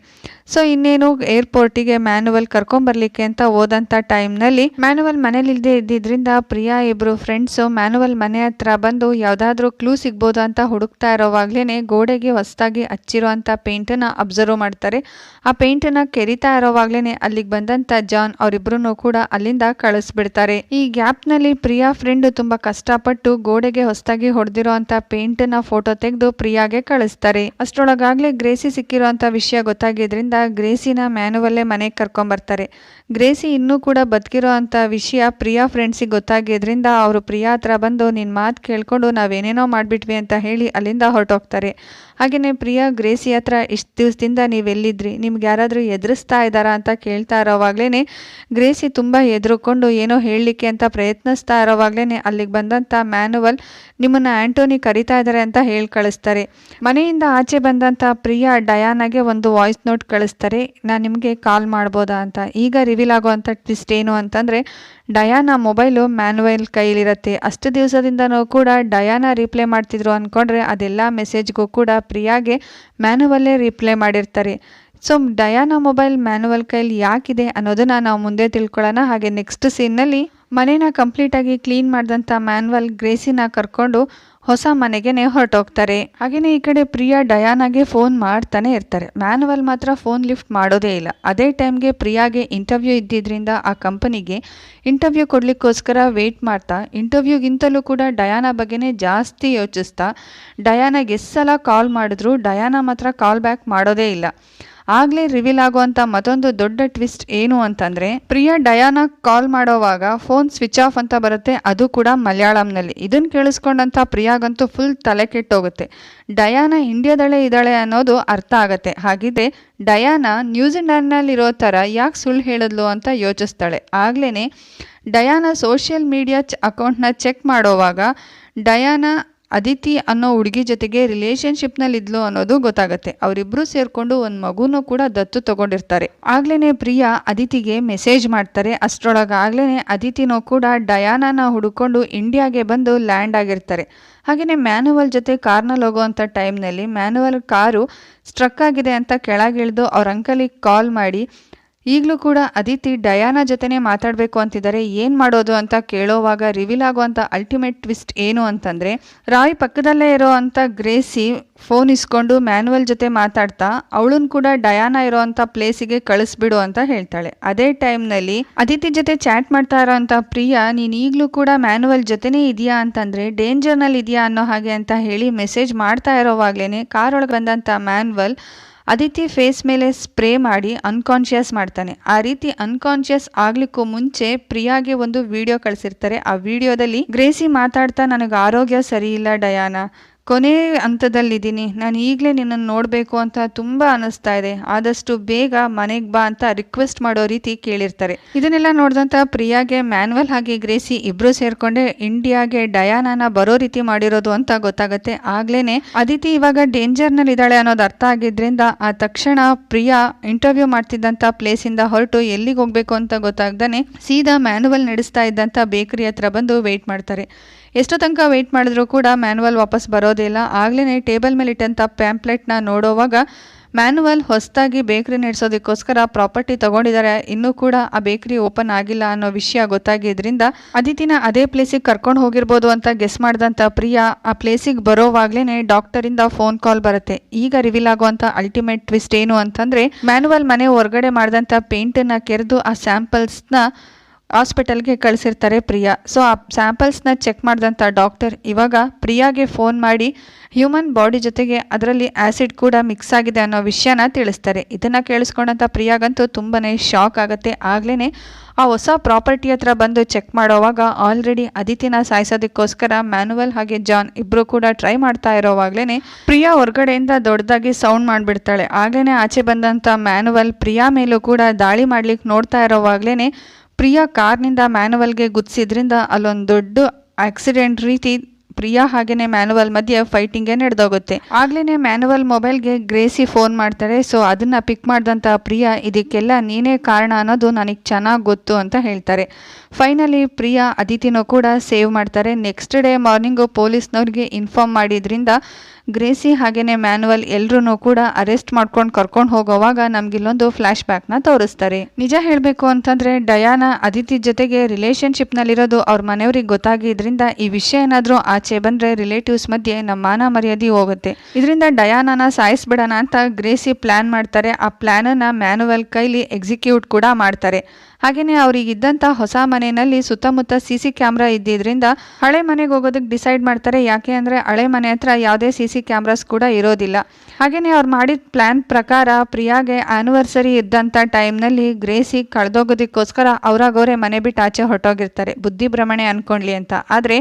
ಸೊ ಇನ್ನೇನು ಏರ್ಪೋರ್ಟಿಗೆ ಮ್ಯಾನುವಲ್ ಕರ್ಕೊಂಬರ್ಲಿಕ್ಕೆ ಅಂತ ಹೋದಂಥ ಟೈಮ್ನಲ್ಲಿ ಮ್ಯಾನುವಲ್ ಮನೇಲಿಲ್ಲದೆ ಇದ್ದಿದ್ರಿಂದ ಪ್ರಿಯಾ ಇಬ್ಬರು ಫ್ರೆಂಡ್ಸು ಮ್ಯಾನುವಲ್ ಮನೆ ಹತ್ರ ಬಂದು ಯಾವುದಾದ್ರೂ ಕ್ಲೂ ಸಿಗ್ಬೋದು ಅಂತ ಹುಡುಕ್ತಾ ಇರೋವಾಗ್ಲೇ ಗೋಡೆಗೆ ಹೊಸದಾಗಿ ಹಚ್ಚಿರುವಂಥ ಪೇಂಟನ್ನು ಅಬ್ಸರ್ವ್ ಮಾಡ್ತಾರೆ. ಆ ಪೇಂಟನ್ನು ಕೆರಿತಾ ಇರೋವಾಗ್ಲೇ ಅಲ್ಲಿಗೆ ಬಂದಂಥ ಜಾನ್ ಅವರಿಬ್ಬರೂ ಕೂಡ ಅಲ್ಲಿಂದ ಕಳಿಸ್ಬಿಡ್ತಾರೆ. ಈ ಗ್ಯಾಪ್ನಲ್ಲಿ ಪ್ರಿಯಾ ಫ್ರೆಂಡ್ ತುಂಬಾ ಕಷ್ಟಪಟ್ಟು ಗೋಡೆಗೆ ಹೊಸದಾಗಿ ಹೊಡೆದಿರೋ ಅಂಥ ಪೇಂಟನ್ನ ಫೋಟೋ ತೆಗೆದು ಪ್ರಿಯಾಗೆ ಕಳಿಸ್ತಾರೆ. ಅಷ್ಟರೊಳಗಾಗಲೇ ಗ್ರೇಸಿ ಸಿಕ್ಕಿರುವಂತ ವಿಷಯ ಗೊತ್ತಾಗಿದ್ರಿಂದ ಗ್ರೇಸಿನ ಮ್ಯಾನುವಲ್ಲೇ ಮನೆಗೆ ಕರ್ಕೊಂಬರ್ತಾರೆ. ಗ್ರೇಸಿ ಇನ್ನೂ ಕೂಡ ಬದುಕಿರೋ ಅಂಥ ವಿಷಯ ಪ್ರಿಯಾ ಫ್ರೆಂಡ್ಸಿಗೆ ಗೊತ್ತಾಗಿದ್ರಿಂದ ಅವರು ಪ್ರಿಯಾ ಹತ್ರ ಬಂದು ನಿನ್ನ ಮಾತು ಕೇಳಿಕೊಂಡು ನಾವೇನೇನೋ ಮಾಡಿಬಿಟ್ವಿ ಅಂತ ಹೇಳಿ ಅಲ್ಲಿಂದ ಹೊರಟೋಗ್ತಾರೆ. ಹಾಗೆಯೇ ಪ್ರಿಯಾ ಗ್ರೇಸಿ ಹತ್ರ ಇಷ್ಟು ದಿವಸದಿಂದ ನೀವೆಲ್ಲಿದ್ರಿ? ನಿಮ್ಗೆ ಯಾರಾದರೂ ಎದುರಿಸ್ತಾ ಇದ್ದಾರಾ ಅಂತ ಕೇಳ್ತಾ ಇರೋವಾಗ್ಲೇ ಗ್ರೇಸಿ ತುಂಬ ಎದುರುಕೊಂಡು ಏನೋ ಹೇಳಲಿಕ್ಕೆ ಅಂತ ಪ್ರಯತ್ನಿಸ್ತಾ ಇರೋವಾಗ್ಲೇ ಅಲ್ಲಿಗೆ ಬಂದಂಥ ಮ್ಯಾನುವಲ್ ನಿಮ್ಮನ್ನು ಆ್ಯಂಟೋನಿ ಕರಿತಾ ಇದ್ದಾರೆ ಅಂತ ಹೇಳಿ ಕಳಿಸ್ತಾರೆ. ಮನೆಯಿಂದ ಆಚೆ ಬಂದಂಥ ಪ್ರಿಯಾ ಡಯಾನಾಗೆ ಒಂದು ವಾಯ್ಸ್ ನೋಟ್ ಕಳಿಸ್ತಾರೆ ನಾನು ನಿಮಗೆ ಕಾಲ್ ಮಾಡ್ಬೋದಾ ಅಂತ. ಈಗ ರಿವೀಲ್ ಆಗುವಂಥ ಟ್ವಿಸ್ಟ್ ಏನು ಅಂತಂದರೆ, ಡಯಾನ ಮೊಬೈಲು ಮ್ಯಾನುವಲ್ ಕೈಲಿರುತ್ತೆ ಅಷ್ಟು ದಿವಸದಿಂದನೂ ಕೂಡ ಡಯಾನ ರಿಪ್ಲೈ ಮಾಡ್ತಿದ್ರು ಅಂದ್ಕೊಂಡ್ರೆ ಅದೆಲ್ಲ ಮೆಸೇಜ್ಗೂ ಕೂಡ ಪ್ರಿಯಾಗೆ ಮ್ಯಾನುವಲ್ಲೇ ರಿಪ್ಲೈ ಮಾಡಿರ್ತಾರೆ. ಸೊ ಡಯಾನ ಮೊಬೈಲ್ ಮ್ಯಾನುವಲ್ ಕೈಲಿ ಯಾಕಿದೆ ಅನ್ನೋದನ್ನು ನಾವು ಮುಂದೆ ತಿಳ್ಕೊಳ್ಳೋಣ. ಹಾಗೆ ನೆಕ್ಸ್ಟ್ ಸೀನ್ನಲ್ಲಿ ಮನೇನ ಕಂಪ್ಲೀಟಾಗಿ ಕ್ಲೀನ್ ಮಾಡಿದಂಥ ಮ್ಯಾನ್ವಲ್ ಗ್ರೇಸಿನ ಕರ್ಕೊಂಡು ಹೊಸ ಮನೆಗೆ ಹೊರಟೋಗ್ತಾರೆ. ಹಾಗೆಯೇ ಈ ಕಡೆ ಪ್ರಿಯಾ ಡಯಾನಾಗೆ ಫೋನ್ ಮಾಡ್ತಾನೆ ಇರ್ತಾರೆ. ಮ್ಯಾನುವಲ್ ಮಾತ್ರ ಫೋನ್ ಲಿಫ್ಟ್ ಮಾಡೋದೇ ಇಲ್ಲ. ಅದೇ ಟೈಮ್ಗೆ ಪ್ರಿಯಾಗೆ ಇಂಟರ್ವ್ಯೂ ಇದ್ದಿದ್ರಿಂದ ಆ ಕಂಪನಿಗೆ ಇಂಟರ್ವ್ಯೂ ಕೊಡಲಿಕ್ಕೋಸ್ಕರ ವೆಯ್ಟ್ ಮಾಡ್ತಾ, ಇಂಟರ್ವ್ಯೂಗಿಂತಲೂ ಕೂಡ ಡಯಾನ ಬಗ್ಗೆನೇ ಜಾಸ್ತಿ ಯೋಚಿಸ್ತಾ ಡಯಾನಾಗೆ ಎಷ್ಟು ಸಲ ಕಾಲ್ ಮಾಡಿದ್ರು, ಡಯಾನ ಮಾತ್ರ ಕಾಲ್ ಬ್ಯಾಕ್ ಮಾಡೋದೇ ಇಲ್ಲ. ಆಗಲೇ ರಿವೀಲ್ ಆಗುವಂತ ಮತ್ತೊಂದು ದೊಡ್ಡ ಟ್ವಿಸ್ಟ್ ಏನು ಅಂತಂದ್ರೆ, ಪ್ರಿಯಾ ಡಯಾನ ಕಾಲ್ ಮಾಡೋವಾಗ ಫೋನ್ ಸ್ವಿಚ್ ಆಫ್ ಅಂತ ಬರುತ್ತೆ, ಅದು ಕೂಡ ಮಲಯಾಳಂನಲ್ಲಿ. ಇದನ್ನು ಕೇಳಿಸ್ಕೊಂಡಂತ ಪ್ರಿಯಾಗಂತೂ ಫುಲ್ ತಲೆ ಕೆಟ್ಟೋಗುತ್ತೆ. ಡಯಾನ ಇಂಡಿಯಾದಳೆ ಇದ್ದಾಳೆ ಅನ್ನೋದು ಅರ್ಥ ಆಗತ್ತೆ. ಹಾಗಿದೆ ಡಯಾನ ನ್ಯೂಜಿಲ್ಯಾಂಡ್ನಲ್ಲಿರೋ ಥರ ಯಾಕೆ ಸುಳ್ಳು ಹೇಳಿದ್ಲು ಅಂತ ಯೋಚಿಸ್ತಾಳೆ. ಆಗ್ಲೇ ಡಯಾನ ಸೋಷಿಯಲ್ ಮೀಡಿಯಾ ಅಕೌಂಟ್ನ ಚೆಕ್ ಮಾಡೋವಾಗ ಡಯಾನ ಅದಿತಿ ಅನ್ನೋ ಹುಡುಗಿ ಜೊತೆಗೆ ರಿಲೇಶನ್ಶಿಪ್ನಲ್ಲಿದ್ಲು ಅನ್ನೋದು ಗೊತ್ತಾಗುತ್ತೆ. ಅವರಿಬ್ಬರು ಸೇರಿಕೊಂಡು ಒಂದು ಮಗುನೂ ಕೂಡ ದತ್ತು ತಗೊಂಡಿರ್ತಾರೆ. ಆಗ್ಲೇ ಪ್ರಿಯಾ ಅದಿತಿಗೆ ಮೆಸೇಜ್ ಮಾಡ್ತಾರೆ. ಅಷ್ಟರೊಳಗೆ ಆಗ್ಲೇ ಅದಿತಿನೂ ಕೂಡ ಡಯಾನಾನ ಹುಡುಕೊಂಡು ಇಂಡಿಯಾಗೆ ಬಂದು ಲ್ಯಾಂಡ್ ಆಗಿರ್ತಾರೆ. ಹಾಗೆಯೇ ಮ್ಯಾನುವಲ್ ಜೊತೆ ಕಾರ್ನಲ್ಲಿ ಹೋಗುವಂಥ ಟೈಮ್ನಲ್ಲಿ ಮ್ಯಾನುವಲ್ ಕಾರು ಸ್ಟ್ರಕ್ ಆಗಿದೆ ಅಂತ ಕೆಳಗಿಳಿದು ಅವ್ರ ಅಂಕಲಿಗೆ ಕಾಲ್ ಮಾಡಿ ಈಗಲೂ ಕೂಡ ಅದಿತಿ ಡಯಾನ ಜೊತೆನೇ ಮಾತಾಡಬೇಕು ಅಂತಿದ್ದಾರೆ, ಏನು ಮಾಡೋದು ಅಂತ ಕೇಳೋವಾಗ ರಿವೀಲ್ ಆಗುವಂಥ ಅಲ್ಟಿಮೇಟ್ ಟ್ವಿಸ್ಟ್ ಏನು ಅಂತಂದರೆ, ರಾಯ್ ಪಕ್ಕದಲ್ಲೇ ಇರೋ ಅಂಥ ಗ್ರೇಸಿ ಫೋನ್ ಇಸ್ಕೊಂಡು ಮ್ಯಾನುವಲ್ ಜೊತೆ ಮಾತಾಡ್ತಾ ಅವಳನ್ನು ಕೂಡ ಡಯಾನ ಇರೋ ಅಂಥ ಪ್ಲೇಸಿಗೆ ಕಳಿಸ್ಬಿಡು ಅಂತ ಹೇಳ್ತಾಳೆ. ಅದೇ ಟೈಮ್ನಲ್ಲಿ ಅದಿತಿ ಜೊತೆ ಚಾಟ್ ಮಾಡ್ತಾ ಇರೋವಂಥ ಪ್ರಿಯಾ, ನೀನು ಈಗಲೂ ಕೂಡ ಮ್ಯಾನುವಲ್ ಜೊತೆನೇ ಇದೆಯಾ ಅಂತಂದರೆ ಡೇಂಜರ್ನಲ್ಲಿ ಇದೆಯಾ ಅನ್ನೋ ಹಾಗೆ ಅಂತ ಹೇಳಿ ಮೆಸೇಜ್ ಮಾಡ್ತಾ ಇರೋವಾಗ್ಲೇ ಕಾರ್ ಒಳಗೆ ಬಂದಂಥ ಮ್ಯಾನ್ವಲ್ ಅದಿತಿ ಫೇಸ್ ಮೇಲೆ ಸ್ಪ್ರೇ ಮಾಡಿ ಅನ್ಕಾನ್ಷಿಯಸ್ ಮಾಡ್ತಾನೆ. ಆ ರೀತಿ ಅನ್ಕಾನ್ಷಿಯಸ್ ಆಗ್ಲಿಕ್ಕೂ ಮುಂಚೆ ಪ್ರಿಯಾಗೆ ಒಂದು ವಿಡಿಯೋ ಕಳಿಸಿರ್ತಾರೆ. ಆ ವಿಡಿಯೋದಲ್ಲಿ ಗ್ರೇಸಿ ಮಾತಾಡ್ತಾ, ನನಗೆ ಆರೋಗ್ಯ ಸರಿ ಇಲ್ಲ ಡಯಾನ. ಕೊನೆ ಹಂತದಲ್ಲಿದ್ದೀನಿ. ನಾನು ಈಗಲೇ ನಿನ್ನನ್ನು ನೋಡಬೇಕು ಅಂತ ತುಂಬ ಅನ್ನಿಸ್ತಾ ಇದೆ. ಆದಷ್ಟು ಬೇಗ ಮನೆಗೆ ಬಾ ಅಂತ ರಿಕ್ವೆಸ್ಟ್ ಮಾಡೋ ರೀತಿ ಕೇಳಿರ್ತಾರೆ. ಇದನ್ನೆಲ್ಲ ನೋಡಿದಂಥ ಪ್ರಿಯಾಗೆ ಮ್ಯಾನ್ವಲ್ ಹಾಗೆ ಗ್ರೇಸಿ ಇಬ್ಬರು ಸೇರ್ಕೊಂಡೆ ಇಂಡಿಯಾಗೆ ಡಯಾನಾನ ಬರೋ ರೀತಿ ಮಾಡಿರೋದು ಅಂತ ಗೊತ್ತಾಗುತ್ತೆ. ಆಗ್ಲೇನೆ ಅದಿತಿ ಇವಾಗ ಡೇಂಜರ್ನಲ್ಲಿ ಇದ್ದಾಳೆ ಅನ್ನೋದು ಅರ್ಥ ಆಗಿದ್ರಿಂದ ಆ ತಕ್ಷಣ ಪ್ರಿಯಾ ಇಂಟರ್ವ್ಯೂ ಮಾಡ್ತಿದ್ದಂಥ ಪ್ಲೇಸಿಂದ ಹೊರಟು ಎಲ್ಲಿಗೆ ಹೋಗ್ಬೇಕು ಅಂತ ಗೊತ್ತಾಗ್ದಾನೆ ಸೀದಾ ಮ್ಯಾನುವಲ್ ನಡೆಸ್ತಾ ಇದ್ದಂಥ ಬೇಕರಿ ಹತ್ರ ಬಂದು ವೆಯ್ಟ್ ಮಾಡ್ತಾರೆ. ಎಷ್ಟೋ ತನಕ ವೆಯ್ಟ್ ಮಾಡಿದ್ರೂ ಕೂಡ ಮ್ಯಾನುವಲ್ ವಾಪಸ್ ಬರೋದಿಲ್ಲ ಆಗಲೇ ಟೇಬಲ್ ಮೇಲೆ ಇಟ್ಟಂಥ ಪ್ಯಾಂಪ್ಲೆಟ್ನ ನೋಡೋವಾಗ ಮ್ಯಾನುವಲ್ ಹೊಸದಾಗಿ ಬೇಕ್ರಿ ನಡೆಸೋದಕ್ಕೋಸ್ಕರ ಪ್ರಾಪರ್ಟಿ ತಗೊಂಡಿದ್ದಾರೆ ಇನ್ನೂ ಕೂಡ ಆ ಬೇಕ್ರಿ ಓಪನ್ ಆಗಿಲ್ಲ ಅನ್ನೋ ವಿಷಯ ಗೊತ್ತಾಗಿದ್ದರಿಂದ ಅದಿತಿನ ಅದೇ ಪ್ಲೇಸಿಗೆ ಕರ್ಕೊಂಡು ಹೋಗಿರ್ಬೋದು ಅಂತ ಗೆಸ್ ಮಾಡಿದಂಥ ಪ್ರಿಯಾ ಆ ಪ್ಲೇಸಿಗೆ ಬರೋವಾಗ್ಲೇ ಡಾಕ್ಟರಿಂದ ಫೋನ್ ಕಾಲ್ ಬರುತ್ತೆ. ಈಗ ರಿವೀಲ್ ಆಗುವಂಥ ಅಲ್ಟಿಮೇಟ್ ಟ್ವಿಸ್ಟ್ ಏನು ಅಂತಂದರೆ ಮ್ಯಾನುವಲ್ ಮನೆ ಹೊರಗಡೆ ಮಾಡಿದಂಥ ಪೇಂಟನ್ನು ಕೆರೆದು ಆ ಸ್ಯಾಂಪಲ್ಸ್ನ ಹಾಸ್ಪಿಟಲ್ಗೆ ಕಳಿಸಿರ್ತಾರೆ ಪ್ರಿಯಾ. ಸೊ ಆ ಸ್ಯಾಂಪಲ್ಸ್ನ ಚೆಕ್ ಮಾಡಿದಂಥ ಡಾಕ್ಟರ್ ಇವಾಗ ಪ್ರಿಯಾಗೆ ಫೋನ್ ಮಾಡಿ ಹ್ಯೂಮನ್ ಬಾಡಿ ಜೊತೆಗೆ ಅದರಲ್ಲಿ ಆ್ಯಸಿಡ್ ಕೂಡ ಮಿಕ್ಸ್ ಆಗಿದೆ ಅನ್ನೋ ವಿಷಯನ ತಿಳಿಸ್ತಾರೆ. ಇದನ್ನು ಕೇಳಿಸ್ಕೊಂಡಂಥ ಪ್ರಿಯಾಗಂತೂ ತುಂಬಾ ಶಾಕ್ ಆಗುತ್ತೆ. ಆಗಲೇ ಆ ಹೊಸ ಪ್ರಾಪರ್ಟಿ ಹತ್ರ ಬಂದು ಚೆಕ್ ಮಾಡೋವಾಗ ಆಲ್ರೆಡಿ ಅದಿತಿನ ಸಾಯಿಸೋದಕ್ಕೋಸ್ಕರ ಮ್ಯಾನುವಲ್ ಹಾಗೆ ಜಾನ್ ಇಬ್ಬರು ಕೂಡ ಟ್ರೈ ಮಾಡ್ತಾ ಇರೋವಾಗ್ಲೇ ಪ್ರಿಯಾ ಹೊರಗಡೆಯಿಂದ ದೊಡ್ಡದಾಗಿ ಸೌಂಡ್ ಮಾಡಿಬಿಡ್ತಾಳೆ. ಆಗಲೇ ಆಚೆ ಬಂದಂಥ ಮ್ಯಾನುವಲ್ ಪ್ರಿಯಾ ಮೇಲೂ ಕೂಡ ದಾಳಿ ಮಾಡ್ಲಿಕ್ಕೆ ನೋಡ್ತಾ ಇರೋವಾಗ್ಲೇ ಪ್ರಿಯಾ ಕಾರ್ನಿಂದ ಮ್ಯಾನುವಲ್ಗೆ ಗುದ್ಸಿದ್ರಿಂದ ಅಲ್ಲೊಂದು ದೊಡ್ಡ ಆಕ್ಸಿಡೆಂಟ್ ರೀತಿ ಪ್ರಿಯಾ ಹಾಗೇನೆ ಮ್ಯಾನುವಲ್ ಮಧ್ಯೆ ಫೈಟಿಂಗೇ ನಡೆದೋಗುತ್ತೆ. ಆಗ್ಲೇ ಮ್ಯಾನುವಲ್ ಮೊಬೈಲ್ಗೆ ಗ್ರೇಸಿ ಫೋನ್ ಮಾಡ್ತಾರೆ. ಸೊ, ಅದನ್ನ ಪಿಕ್ ಮಾಡಿದಂಥ ಪ್ರಿಯಾ, ಇದಕ್ಕೆಲ್ಲ ನೀನೇ ಕಾರಣ ಅನ್ನೋದು ನನಗೆ ಚೆನ್ನಾಗಿ ಗೊತ್ತು ಅಂತ ಹೇಳ್ತಾರೆ. ಫೈನಲಿ ಪ್ರಿಯಾ ಅದಿತಿನೂ ಕೂಡ ಸೇವ್ ಮಾಡ್ತಾರೆ. ನೆಕ್ಸ್ಟ್ ಡೇ ಮಾರ್ನಿಂಗು ಪೊಲೀಸ್ನವ್ರಿಗೆ ಇನ್ಫಾರ್ಮ್ ಮಾಡಿದ್ರಿಂದ ಗ್ರೇಸಿ ಹಾಗೇನೆ ಮ್ಯಾನುವಲ್ ಎಲ್ಲರೂ ಕೂಡ ಅರೆಸ್ಟ್ ಮಾಡ್ಕೊಂಡು ಕರ್ಕೊಂಡು ಹೋಗೋವಾಗ ನಮ್ಗಿಲ್ಲೊಂದು ಬ್ಯಾಕ್ ಬ್ಯಾಕ್ನ ತೋರಿಸ್ತಾರೆ. ನಿಜ ಹೇಳಬೇಕು ಅಂತಂದ್ರೆ ಡಯಾನ, ಅದಿತಿ ಜೊತೆಗೆ ರಿಲೇಶನ್ಶಿಪ್ನಲ್ಲಿರೋದು ಅವ್ರ ಮನೆಯವ್ರಿಗೆ ಗೊತ್ತಾಗಿದ್ರಿಂದ ಈ ವಿಷಯ ಏನಾದ್ರೂ ಆಚೆ ಬಂದ್ರೆ ರಿಲೇಟಿವ್ಸ್ ಮಧ್ಯೆ ನಮ್ಮ ಮಾನ ಮರ್ಯಾದೆ ಹೋಗುತ್ತೆ. ಇದರಿಂದ ಡಯಾನನ ಸಾಯಿಸ್ಬಿಡೋಣ ಅಂತ ಗ್ರೇಸಿ ಪ್ಲಾನ್ ಮಾಡ್ತಾರೆ. ಆ ಪ್ಲಾನನ್ನ ಮ್ಯಾನುವಲ್ ಕೈಲಿ ಎಕ್ಸಿಕ್ಯೂಟ್ ಕೂಡ ಮಾಡ್ತಾರೆ. ಹಾಗೆಯೇ ಅವರಿಗಿದ್ದಂಥ ಹೊಸ ಮನೆಯಲ್ಲಿ ಸುತ್ತಮುತ್ತ ಸಿ ಸಿ ಕ್ಯಾಮ್ರಾ ಇದ್ದಿದ್ರಿಂದ ಹಳೆ ಮನೆಗೆ ಹೋಗೋದಕ್ಕೆ ಡಿಸೈಡ್ ಮಾಡ್ತಾರೆ. ಯಾಕೆ ಅಂದರೆ ಹಳೆ ಮನೆ ಹತ್ರ ಯಾವುದೇ ಸಿ ಸಿ ಕ್ಯಾಮ್ರಾಸ್ ಕೂಡ ಇರೋದಿಲ್ಲ. ಹಾಗೆಯೇ ಅವ್ರು ಮಾಡಿದ ಪ್ಲ್ಯಾನ್ ಪ್ರಕಾರ ಪ್ರಿಯಾಗೆ ಆ್ಯನಿವರ್ಸರಿ ಇದ್ದಂಥ ಟೈಮ್ನಲ್ಲಿ ಗ್ರೇಸಿ ಕಳೆದೋಗೋದಕ್ಕೋಸ್ಕರ ಅವ್ರಾಗವರೇ ಮನೆ ಬಿಟ್ಟು ಆಚೆ ಹೊರಟೋಗಿರ್ತಾರೆ. ಬುದ್ಧಿ ಭ್ರಮಣೆ ಅಂತ. ಆದರೆ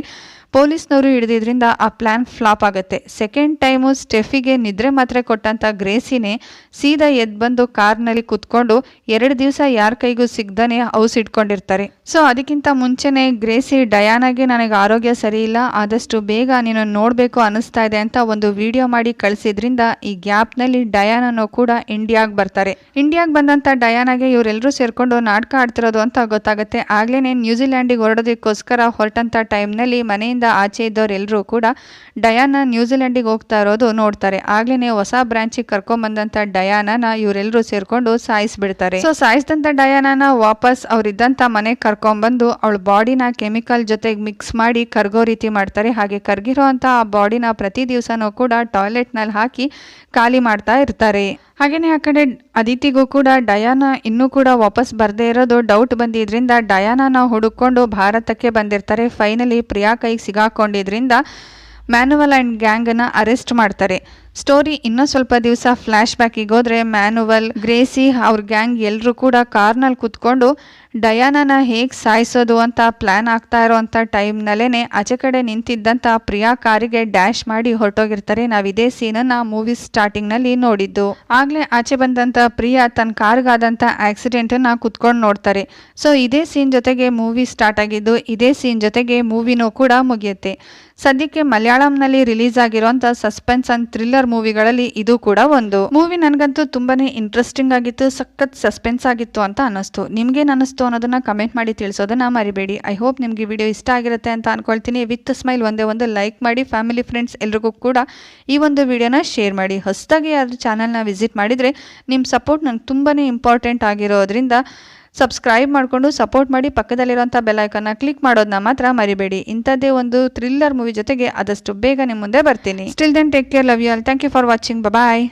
ಪೊಲೀಸ್ನವರು ಹಿಡಿದಿದ್ರಿಂದ ಆ ಪ್ಲ್ಯಾನ್ ಫ್ಲಾಪ್ ಆಗುತ್ತೆ. ಸೆಕೆಂಡ್ ಟೈಮು ಸ್ಟೆಫಿಗೆ ನಿದ್ರೆ ಮಾತ್ರೆ ಕೊಟ್ಟಂಥ ಗ್ರೇಸಿನೇ ಸೀದಾ ಎದ್ದು ಬಂದು ಕಾರ್ನಲ್ಲಿ ಕುತ್ಕೊಂಡು ಎರಡು ದಿವಸ ಯಾರ ಕೈಗೂ ಸಿಗ್ದಾನೆ ಔಸ್ ಇಟ್ಕೊಂಡಿರ್ತಾರೆ. ಸೊ, ಅದಕ್ಕಿಂತ ಮುಂಚೆನೆ ಗ್ರೇಸಿ ಡಯಾನಾಗೆ ನನಗೆ ಆರೋಗ್ಯ ಸರಿ ಇಲ್ಲ, ಆದಷ್ಟು ಬೇಗ ನೀನು ನೋಡಬೇಕು ಅನಿಸ್ತಾ ಇದೆ ಅಂತ ಒಂದು ವಿಡಿಯೋ ಮಾಡಿ ಕಳಿಸಿದ್ರಿಂದ ಈ ಗ್ಯಾಪ್ನಲ್ಲಿ ಡಯಾನನು ಕೂಡ ಇಂಡಿಯಾಗೆ ಬರ್ತಾರೆ. ಇಂಡಿಯಾಗೆ ಬಂದಂಥ ಡಯಾನಾಗೆ ಇವರೆಲ್ಲರೂ ಸೇರಿಕೊಂಡು ನಾಟಕ ಆಡ್ತಿರೋದು ಅಂತ ಗೊತ್ತಾಗುತ್ತೆ. ಆಗ್ಲೇ ನ್ಯೂಜಿಲ್ಯಾಂಡಿಗೆ ಹೊರಡೋದಕ್ಕೋಸ್ಕರ ಹೊರಟಂಥ ಟೈಮ್ನಲ್ಲಿ ಮನೆಯಿಂದ ಆಚೆ ಇದ್ದವರೆಲ್ಲರೂ ಕೂಡ ಡಯಾನ ನ್ಯೂಜಿಲೆಂಡಿಗೆ ಹೋಗ್ತಾ ಇರೋದು ನೋಡ್ತಾರೆ. ಆಗ್ಲೇ ಹೊಸ ಬ್ರಾಂಚಿಗೆ ಕರ್ಕೊಂಬಂದಂಥ ಡಯಾನನ ಇವರೆಲ್ಲರೂ ಸೇರ್ಕೊಂಡು ಸಾಯಿಸ್ಬಿಡ್ತಾರೆ. ಸೊ ಸಾಯಿಸಿದಂಥ ಡಯಾನನ ವಾಪಸ್ ಅವ್ರಿದ್ದಂಥ ಮನೆಗೆ ಕರ್ಕೊಂಬಂದು ಅವಳ ಬಾಡಿನ ಕೆಮಿಕಲ್ ಜೊತೆಗೆ ಮಿಕ್ಸ್ ಮಾಡಿ ಕರ್ಗೋ ರೀತಿ ಮಾಡ್ತಾರೆ. ಹಾಗೆ ಕರ್ಗಿರೋ ಆ ಬಾಡಿನ ಪ್ರತಿ ದಿವಸನೂ ಕೂಡ ಟಾಯ್ಲೆಟ್ನಲ್ಲಿ ಹಾಕಿ ಖಾಲಿ ಮಾಡ್ತಾ ಇರ್ತಾರೆ. ಹಾಗೆಯೇ ಆ ಕಡೆ ಅದಿತಿಗೂ ಕೂಡ ಡಯಾನ ಇನ್ನೂ ಕೂಡ ವಾಪಸ್ ಬರದೇ ಇರೋದು ಡೌಟ್ ಬಂದಿದ್ರಿಂದ ಡಯಾನನ ಹುಡುಕೊಂಡು ಭಾರತಕ್ಕೆ ಬಂದಿರ್ತಾರೆ. ಫೈನಲಿ ಪ್ರಿಯಾ ಕೈಗೆ ಸಿಗಾಕೊಂಡಿದ್ರಿಂದ ಮ್ಯಾನುವಲ್ ಆ್ಯಂಡ್ ಗ್ಯಾಂಗನ್ನು ಅರೆಸ್ಟ್ ಮಾಡ್ತಾರೆ. ಸ್ಟೋರಿ ಇನ್ನೂ ಸ್ವಲ್ಪ ದಿವಸ ಫ್ಲ್ಯಾಶ್ ಬ್ಯಾಕಿಗೆ ಹೋದ್ರೆ ಮ್ಯಾನುವಲ್ ಗ್ರೇಸಿ ಅವ್ರ ಗ್ಯಾಂಗ್ ಎಲ್ಲರೂ ಕೂಡ ಕಾರ್ನಲ್ಲಿ ಕುತ್ಕೊಂಡು ಡಯಾನನ ಹೇಗೆ ಸಾಯಿಸೋದು ಅಂತ ಪ್ಲ್ಯಾನ್ ಆಗ್ತಾ ಇರೋವಂಥ ಟೈಮ್ನಲ್ಲೇ ಆಚೆ ಕಡೆ ನಿಂತಿದ್ದಂಥ ಪ್ರಿಯಾ ಕಾರಿಗೆ ಡ್ಯಾಶ್ ಮಾಡಿ ಹೊರಟೋಗಿರ್ತಾರೆ. ನಾವು ಇದೇ ಸೀನನ್ನು ಮೂವಿ ಸ್ಟಾರ್ಟಿಂಗ್ನಲ್ಲಿ ನೋಡಿದ್ದು. ಆಗಲೇ ಆಚೆ ಬಂದಂಥ ಪ್ರಿಯಾ ತನ್ನ ಕಾರ್ಗಾದಂಥ ಆಕ್ಸಿಡೆಂಟನ್ನು ಕುತ್ಕೊಂಡು ನೋಡ್ತಾರೆ. ಸೊ ಇದೇ ಸೀನ್ ಜೊತೆಗೆ ಮೂವಿ ಸ್ಟಾರ್ಟ್ ಆಗಿದ್ದು, ಇದೇ ಸೀನ್ ಜೊತೆಗೆ ಮೂವಿನೂ ಕೂಡ ಮುಗಿಯುತ್ತೆ. ಸದ್ಯಕ್ಕೆ ಮಲಯಾಳಂನಲ್ಲಿ ರಿಲೀಸ್ ಆಗಿರೋಂಥ ಸಸ್ಪೆನ್ಸ್ ಅಂಡ್ ಥ್ರಿಲ್ಲರ್ ಮೂವಿಗಳಲ್ಲಿ ಇದು ಕೂಡ ಒಂದು. ಮೂವಿ ನನಗಂತೂ ತುಂಬಾನೇ ಇಂಟ್ರೆಸ್ಟಿಂಗ್ ಆಗಿತ್ತು, ಸಖತ್ ಸಸ್ಪೆನ್ಸ್ ಆಗಿತ್ತು ಅಂತ ಅನ್ನಿಸ್ತು. ನಿಮ್ಗೇನು ಅನ್ನಿಸ್ತು ಅನ್ನೋದನ್ನ ಕಮೆಂಟ್ ಮಾಡಿ ತಿಳಿಸೋದನ್ನ ಮರಿಬೇಡಿ. ಐ ಹೋಪ್ ನಿಮಗೆ ವಿಡಿಯೋ ಇಷ್ಟ ಆಗಿರುತ್ತೆ ಅಂತ ಅನ್ಕೊಳ್ತೀನಿ. ವಿತ್ ಸ್ಮೈಲ್ ಒಂದೇ ಒಂದು ಲೈಕ್ ಮಾಡಿ ಫ್ಯಾಮಿಲಿ ಫ್ರೆಂಡ್ಸ್ ಎಲ್ರಿಗೂ ಕೂಡ ಈ ಒಂದು ವಿಡಿಯೋನ ಶೇರ್ ಮಾಡಿ. ಹೊಸದಾಗಿ ಯಾರು ಚಾನಲ್ನ ವಿಸಿಟ್ ಮಾಡಿದರೆ ನಿಮ್ಮ ಸಪೋರ್ಟ್ ನಂಗೆ ತುಂಬಾ ಇಂಪಾರ್ಟೆಂಟ್ ಆಗಿರೋದ್ರಿಂದ ಸಬ್ಸ್ಕ್ರೈಬ್ ಮಾಡಿಕೊಂಡು ಸಪೋರ್ಟ್ ಮಾಡಿ ಪಕ್ಕದಲ್ಲಿರುವಂಥ ಬೆಲ್ಲೈಕನ್ನ ಕ್ಲಿಕ್ ಮಾಡೋದನ್ನ ಮಾತ್ರ ಮರಿಬೇಡಿ. ಇಂಥದ್ದೇ ಒಂದು ಥ್ರಿಲ್ಲರ್ ಮೂವಿ ಜೊತೆಗೆ ಆದಷ್ಟು ಬೇಗ ನಿಮ್ಮ ಮುಂದೆ ಬರ್ತೀನಿ. Still then take care love you all thank you for watching bye